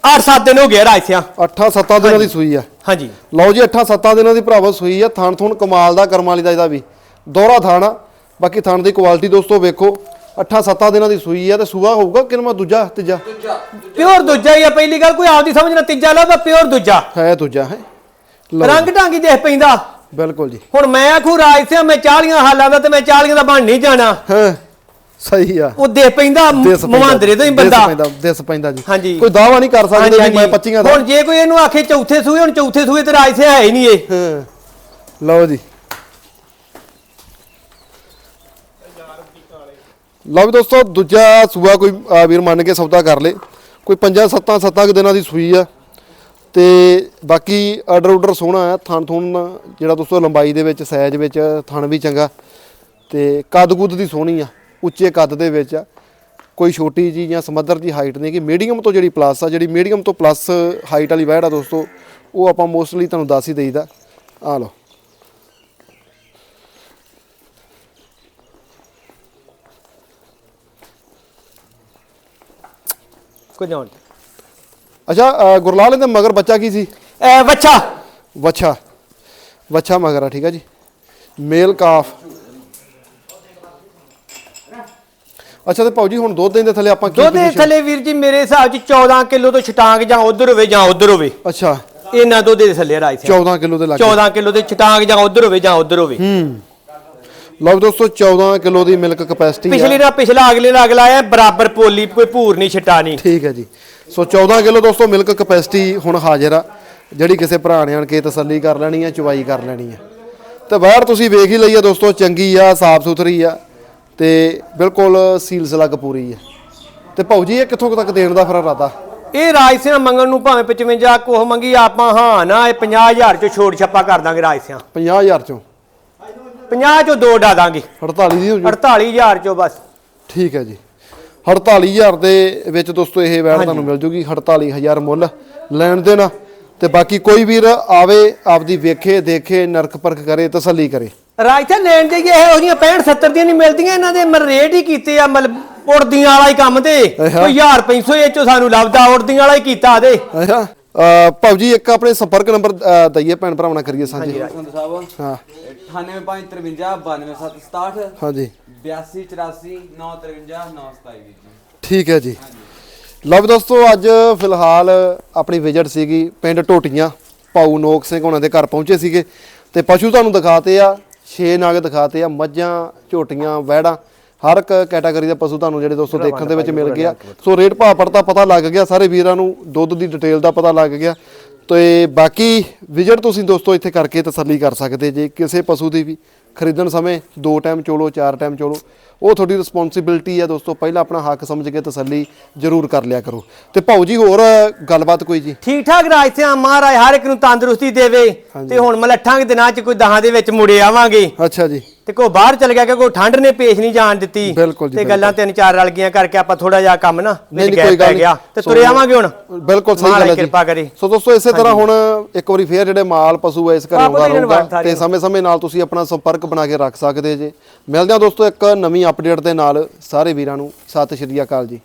[SPEAKER 2] 8-7 ਦਿਨ ਹੋ ਗਏ ਰਾਜਿਆ।
[SPEAKER 1] 8-7 ਦਿਨਾਂ ਦੀ ਸੂਈ ਆ।
[SPEAKER 2] ਹਾਂਜੀ।
[SPEAKER 1] ਲਓ ਜੀ 8-7 ਦਿਨਾਂ ਦੀ ਭਰਾਵੋ ਸੂਈ ਆ। ਥਣ ਥੁਣ ਕਮਾਲ ਦਾ ਕਰਮ ਵਾਲੀ ਦਾ ਇਹਦਾ ਵੀ। ਦੋਹਰਾ ਥਣ ਬਾਕੀ ਥਣ ਦੀ ਕੁਆਲਿਟੀ ਦੋਸਤੋ ਵੇਖੋ। 8-7 ਦਿਨਾਂ ਦੀ ਸੂਈ ਆ ਤੇ ਸੂਆ ਹੋਊਗਾ ਕਿਨਮਾ ਦੂਜਾ ਤੀਜਾ
[SPEAKER 2] ਪਿਓਰ ਦੂਜਾ ਹੀ ਆ ਪਹਿਲੀ ਗੱਲ ਕੋਈ ਆਪਦੀ ਸਮਝਣਾ ਤੀਜਾ ਲਾ ਪਿਓਰ ਦੂਜਾ।
[SPEAKER 1] ਹੈ ਦੂਜਾ ਹੈ।
[SPEAKER 2] ਰੰਗ ਢਾਂਗੀ ਦੇਖ ਪੈਂਦਾ।
[SPEAKER 1] ਬਿਲਕੁਲ ਜੀ।
[SPEAKER 2] ਹੁਣ ਮੈਂ ਆਖੂ ਰਾਜ ਸਿਆ ਮੈਂ 40 ਹਾਲਾਂ ਦਾ ਤੇ ਮੈਂ 40 ਦਾ ਬਣ ਨਹੀਂ ਜਾਣਾ।
[SPEAKER 1] ਹਾਂ ਸਹੀ ਆ।
[SPEAKER 2] ਉਹ ਦੇ ਪੈਂਦਾ ਮਵਾਂਦਰੇ ਤੋਂ ਹੀ
[SPEAKER 1] ਦਿਸ
[SPEAKER 2] ਬੰਦਾ।
[SPEAKER 1] ਪੈਂਦਾ ਦਿਸ ਪੈਂਦਾ ਜੀ। ਕੋਈ ਦਾਵਾ ਨਹੀਂ ਕਰ ਸਕਦੇ ਵੀ ਮੈਂ
[SPEAKER 2] ਹਾਂਜੀ।
[SPEAKER 1] 25 ਦਾ
[SPEAKER 2] ਹੁਣ ਜੇ ਕੋਈ ਇਹਨੂੰ ਆਖੇ ਚੌਥੇ ਸੂਏ ਹੁਣ ਚੌਥੇ ਸੂਏ ਤੇ ਰਾਜ ਸੇ ਹੈ ਹੀ ਨਹੀਂ ਇਹ।
[SPEAKER 1] ਹਾਂ। ਲਓ ਜੀ। ਲਓ ਵੀ ਦੋਸਤੋ, ਦੂਜਾ ਸੂਆ ਕੋਈ ਵੀਰ ਮੰਨ ਕੇ ਸੌਦਾ ਕਰ ਲੇ। ਕੋਈ ਪੰਜਾਂ ਸੱਤਾਂ ਸੱਤਾਂ ਕੁ ਦਿਨਾਂ ਦੀ ਸੂਈ ਆ। ਤੇ ਬਾਕੀ ਆਰਡਰ ਆਰਡਰ ਸੋਹਣਾ ਆ, ਥਣ ਥੁਣ ਜਿਹੜਾ ਦੋਸਤੋ ਲੰਬਾਈ ਦੇ ਵਿੱਚ ਸਾਈਜ਼ ਵਿੱਚ, ਥਣ ਵੀ ਚੰਗਾ। ਤੇ ਕੱਦ ਕੁੱਦ ਦੀ ਸੋਹਣੀ ਆ, ਉੱਚੇ ਕੱਦ ਦੇ ਵਿੱਚ ਆ। ਕੋਈ ਛੋਟੀ ਜੀ ਜਾਂ ਸਮੱਧਰ ਦੀ ਹਾਈਟ ਨਹੀਂ, ਕਿ ਮੀਡੀਅਮ ਤੋਂ ਜਿਹੜੀ ਪਲੱਸ ਆ, ਜਿਹੜੀ ਮੀਡੀਅਮ ਤੋਂ ਪਲੱਸ ਹਾਈਟ ਵਾਲੀ ਵੈੜ ਆ ਦੋਸਤੋ, ਉਹ ਆਪਾਂ ਮੋਸਟਲੀ ਤੁਹਾਨੂੰ ਦੱਸ ਹੀ ਦੇਈਦਾ। ਆ ਲਓ।
[SPEAKER 2] ਜਾਣ
[SPEAKER 1] ਅੱਛਾ ਅ, ਗੁਰਲਾਲ ਇਹਦੇ ਮਗਰ ਬੱਚਾ ਕੀ ਸੀ?
[SPEAKER 2] ਐ ਬੱਚਾ
[SPEAKER 1] ਵੱਛਾ। ਵੱਛਾ ਮਗਰ ਆ ਠੀਕ ਆ ਜੀ। ਮੇਲ ਕਾਫ। ਅੱਛਾ ਤੇ ਭਾਉ ਜੀ ਹੁਣ ਦੁੱਧ ਦੇ ਥੱਲੇ ਆਪਾਂ ਕੀ
[SPEAKER 2] ਦੁੱਧ ਦੇ
[SPEAKER 1] position-
[SPEAKER 2] ਥੱਲੇ ਵੀਰ ਜੀ ਮੇਰੇ ਹਿਸਾਬ 'ਚ 14 ਕਿਲੋ ਤੋਂ ਛਟਾਂਗ ਜਾਂ ਉਧਰ ਹੋਵੇ ਜਾਂ ਉਧਰ ਹੋਵੇ।
[SPEAKER 1] ਅੱਛਾ।
[SPEAKER 2] ਇਹਨਾਂ ਦੁੱਧ ਦੇ ਥੱਲੇ ਰਾਜ ਸੇ
[SPEAKER 1] 14 ਕਿਲੋ ਦੇ ਲੱਗ
[SPEAKER 2] 14 ਕਿਲੋ ਦੇ ਛਟਾਂਗ ਜਾਂ ਉਧਰ ਹੋਵੇ ਜਾਂ ਉਧਰ ਹੋਵੇ।
[SPEAKER 1] ਲਓ ਦੋਸਤੋ 14 ਕਿਲੋ ਦੀ ਮਿਲਕ ਕਪੈਸਿਟੀ
[SPEAKER 2] ਪਿਛਲੀ ਨਾਲ ਪਿਛਲਾ ਅਗਲੇ ਨਾਲ ਅਗਲਾ ਹੈ ਬਰਾਬਰ ਪੋਲੀ ਕੋਈ ਭੂਰ ਨਹੀਂ ਛਟਾ ਨਹੀਂ।
[SPEAKER 1] ਠੀਕ ਹੈ ਜੀ। ਸੋ 14 ਕਿਲੋ ਦੋਸਤੋ ਮਿਲਕ ਕਪੈਸਿਟੀ ਹੁਣ ਹਾਜ਼ਰ ਆ। ਜਿਹੜੀ ਕਿਸੇ ਭਰਾ ਨੇ ਆਣ ਕੇ ਤਸੱਲੀ ਕਰ ਲੈਣੀ ਆ ਚੁਵਾਈ ਕਰ ਲੈਣੀ ਆ। ਤੇ ਬਾਹਰ ਤੁਸੀਂ ਵੇਖ ਹੀ ਲਈ ਆ ਦੋਸਤੋ ਚੰਗੀ ਆ ਸਾਫ਼ ਸੁਥਰੀ ਆ ਤੇ ਬਿਲਕੁਲ ਸੀਲ ਸਲੱਗ ਪੂਰੀ ਆ। ਤੇ ਭਾਉ ਜੀ ਇਹ ਕਿੱਥੋਂ ਤੱਕ ਦੇਣ ਦਾ ਫਿਰ ਇਰਾਦਾ?
[SPEAKER 2] ਇਹ ਰਾਜ ਸਿੰਘ ਮੰਗਣ ਨੂੰ ਭਾਵੇਂ 55 ਕੋਹ ਮੰਗੀ ਆਪਾਂ ਹਾਂ ਨਾ ਇਹ 50000 ਚ ਛੋੜ ਛੱਪਾ ਕਰ ਦਾਂਗੇ ਰਾਜ ਸਿੰਘ
[SPEAKER 1] 50000 ਚੋਂ?
[SPEAKER 2] 50 ਚੋਂ ਦੋ ਡਾ ਦਾਂਗੇ।
[SPEAKER 1] 48 ਦੀ ਹੋ ਜੂ।
[SPEAKER 2] 48000 ਚੋਂ ਬਸ।
[SPEAKER 1] ਠੀਕ ਹੈ ਜੀ। 48000 ਦੇ ਵਿੱਚ ਦੋਸਤੋ ਇਹ ਵੈਟ ਤੁਹਾਨੂੰ ਮਿਲ ਜੂਗੀ 48000 ਮੁੱਲ ਲੈਣ ਦੇਣਾ। ਤੇ ਬਾਕੀ ਕੋਈ ਵੀਰ ਆਵੇ ਆਪਦੀ ਵੇਖੇ ਦੇਖੇ ਨਰਕ ਪਰਖ ਕਰੇ ਤਸੱਲੀ ਕਰੇ।
[SPEAKER 2] ਰਾਜ ਸਿੰਘ ਲੈਣ ਜਾਈਏ ਇਹ ਉਹਦੀਆਂ 65 70 ਦੀਆਂ ਨਹੀਂ ਮਿਲਦੀਆਂ ਇਹਨਾਂ ਦੇ ਮਰ ਰੇਟ ਹੀ ਕੀਤੇ ਆ ਮਤਲਬ ਉੜਦੀਆਂ ਵਾਲਾ ਹੀ ਕੰਮ ਤੇ। ਕੋਈ 1500 ਇਹ ਚੋਂ ਸਾਨੂੰ ਲੱਭਦਾ ਉੜਦੀਆਂ ਵਾਲਾ ਹੀ ਕੀਤਾ ਦੇ।
[SPEAKER 1] ਅੱਛਾ। ਭਾਊ ਜੀ ਇੱਕ ਆਪਣੇ ਸੰਪਰਕ ਨੰਬਰ ਅ, ਦਈਏ ਭੈਣ ਭਰਾਵਾਂ ਨਾਲ ਕਰੀਏ ਸਾਂਝੇ।
[SPEAKER 3] ਸੰਦ ਸਾਹਿਬ।
[SPEAKER 1] ਹਾਂ।
[SPEAKER 3] 98553 92767
[SPEAKER 1] ਹਾਂਜੀ।
[SPEAKER 3] 82 84 953 927 ਜੀ
[SPEAKER 1] ਠੀਕ ਹੈ ਜੀ। ਲਓ ਵੀ ਦੋਸਤੋ ਅੱਜ ਫਿਲਹਾਲ ਆਪਣੀ ਵਿਜ਼ਿਟ ਸੀਗੀ ਪਿੰਡ ਟੋਟੀਆਂ ਭਾਊ ਨੋਕ ਸਿੰਘ ਉਹਨਾਂ ਦੇ ਘਰ ਪਹੁੰਚੇ ਸੀਗੇ। ਤੇ ਪਸ਼ੂ ਤੁਹਾਨੂੰ ਦਿਖਾਤੇ ਆ ਛੇ ਨਾਗ ਦਿਖਾਤੇ ਆ ਮੱਝਾਂ ਝੋਟੀਆਂ ਵਹਿੜਾਂ ਹਰ ਇੱਕ ਕੈਟਾਗਰੀ ਦਾ ਪਸ਼ੂ ਤੁਹਾਨੂੰ ਜਿਹੜੇ ਦੋਸਤੋ ਦੇਖਣ ਦੇ ਵਿੱਚ ਮਿਲ ਗਿਆ। ਸੋ ਰੇਟ ਭਾਅ ਪੜਤਾ ਪਤਾ ਲੱਗ ਗਿਆ ਸਾਰੇ ਵੀਰਾਂ ਨੂੰ ਦੁੱਧ ਦੀ ਡਿਟੇਲ ਦਾ ਪਤਾ ਲੱਗ ਗਿਆ। ਤੇ ਬਾਕੀ ਵਿਜ਼ਿਟ ਤੁਸੀਂ ਦੋਸਤੋ ਇੱਥੇ ਕਰਕੇ ਤਸੱਲੀ ਕਰ ਸਕਦੇ ਜੇ ਕਿਸੇ ਪਸ਼ੂ ਦੀ ਵੀ ਖਰੀਦਣ ਸਮੇਂ ਦੋ ਟਾਈਮ ਚੋਲੋ ਚਾਰ ਟਾਈਮ ਚੋਲੋ ਉਹ ਤੁਹਾਡੀ ਰਿਸਪੌਂਸਿਬਿਲਟੀ ਹੈ ਦੋਸਤੋ ਪਹਿਲਾਂ ਆਪਣਾ ਹੱਕ ਸਮਝ ਕੇ ਤਸੱਲੀ ਜ਼ਰੂਰ ਕਰ ਲਿਆ ਕਰੋ। ਤੇ ਭਾਊ ਜੀ ਹੋਰ ਗੱਲਬਾਤ ਕੋਈ ਜੀ?
[SPEAKER 2] ਠੀਕ ਠਾਕ ਰਾਜ ਸਿੰਘ ਮਹਾਰਾਜ ਹਰ ਇੱਕ ਨੂੰ ਤੰਦਰੁਸਤੀ ਦੇਵੇ। ਤੇ ਹੁਣ ਮਲੱਠਾਂ ਦੇ ਦਿਨਾਂ 'ਚ ਕੋਈ ਦਹਾਂ ਦੇ ਵਿੱਚ ਮੁੜੇ ਆਵਾਂਗੇ।
[SPEAKER 1] ਅੱਛਾ ਜੀ।
[SPEAKER 2] ਤੇ ਕੋ ਬਾਹਰ ਚਲ ਗਿਆ ਕਿ ਕੋਈ ਠੰਡ ਨੇ ਪੇਸ਼ ਨਹੀਂ ਜਾਣ ਦਿੱਤੀ।
[SPEAKER 1] ਬਿਲਕੁਲ ਜੀ,
[SPEAKER 2] ਤੇ ਗੱਲਾਂ ਤਿੰਨ ਚਾਰ ਰਲ ਗਈਆਂ ਕਰਕੇ ਆਪਾਂ ਥੋੜਾ ਜਿਹਾ ਕੰਮ ਨਾ
[SPEAKER 1] ਨਹੀਂ ਕੋਈ
[SPEAKER 2] ਪੈ
[SPEAKER 1] ਗੱਲ ਨਹੀਂ।
[SPEAKER 2] ਗਿਆ। ਤੇ ਤੁਰੇ ਆਵਾਂਗੇ ਹੁਣ?
[SPEAKER 1] ਬਿਲਕੁਲ ਸਹੀ ਗੱਲ ਹੈ ਜੀ।
[SPEAKER 2] ਕਿਰਪਾ ਕਰੇ।
[SPEAKER 1] ਸੋ ਦੋਸਤੋ ਇਸੇ ਤਰ੍ਹਾਂ ਹੁਣ ਇੱਕ ਵਾਰੀ ਫੇਰ ਜਿਹੜੇ ਮਾਲ ਪਸ਼ੂ ਐ ਇਸ ਘਰੇ
[SPEAKER 2] ਬਾਬਾ
[SPEAKER 1] ਆਉਂਦਾ
[SPEAKER 2] ਜੀ ਨੇ
[SPEAKER 1] ਰਹੂਗਾ ਤੇ ਸਮੇਂ-ਸਮੇਂ ਨਾਲ ਤੁਸੀਂ ਆਪਣਾ ਸੰਪਰਕ ਬਣਾ ਕੇ ਰੱਖ ਸਕਦੇ ਜੇ। ਮਿਲਦੇ ਹਾਂ ਦੋਸਤੋ ਇੱਕ ਨਵੀਂ ਅਪਡੇਟ ਦੇ ਨਾਲ। ਸਾਰੇ ਵੀਰਾਂ ਨੂੰ ਸਤਿ ਸ਼੍ਰੀ ਅਕਾਲ ਜੀ।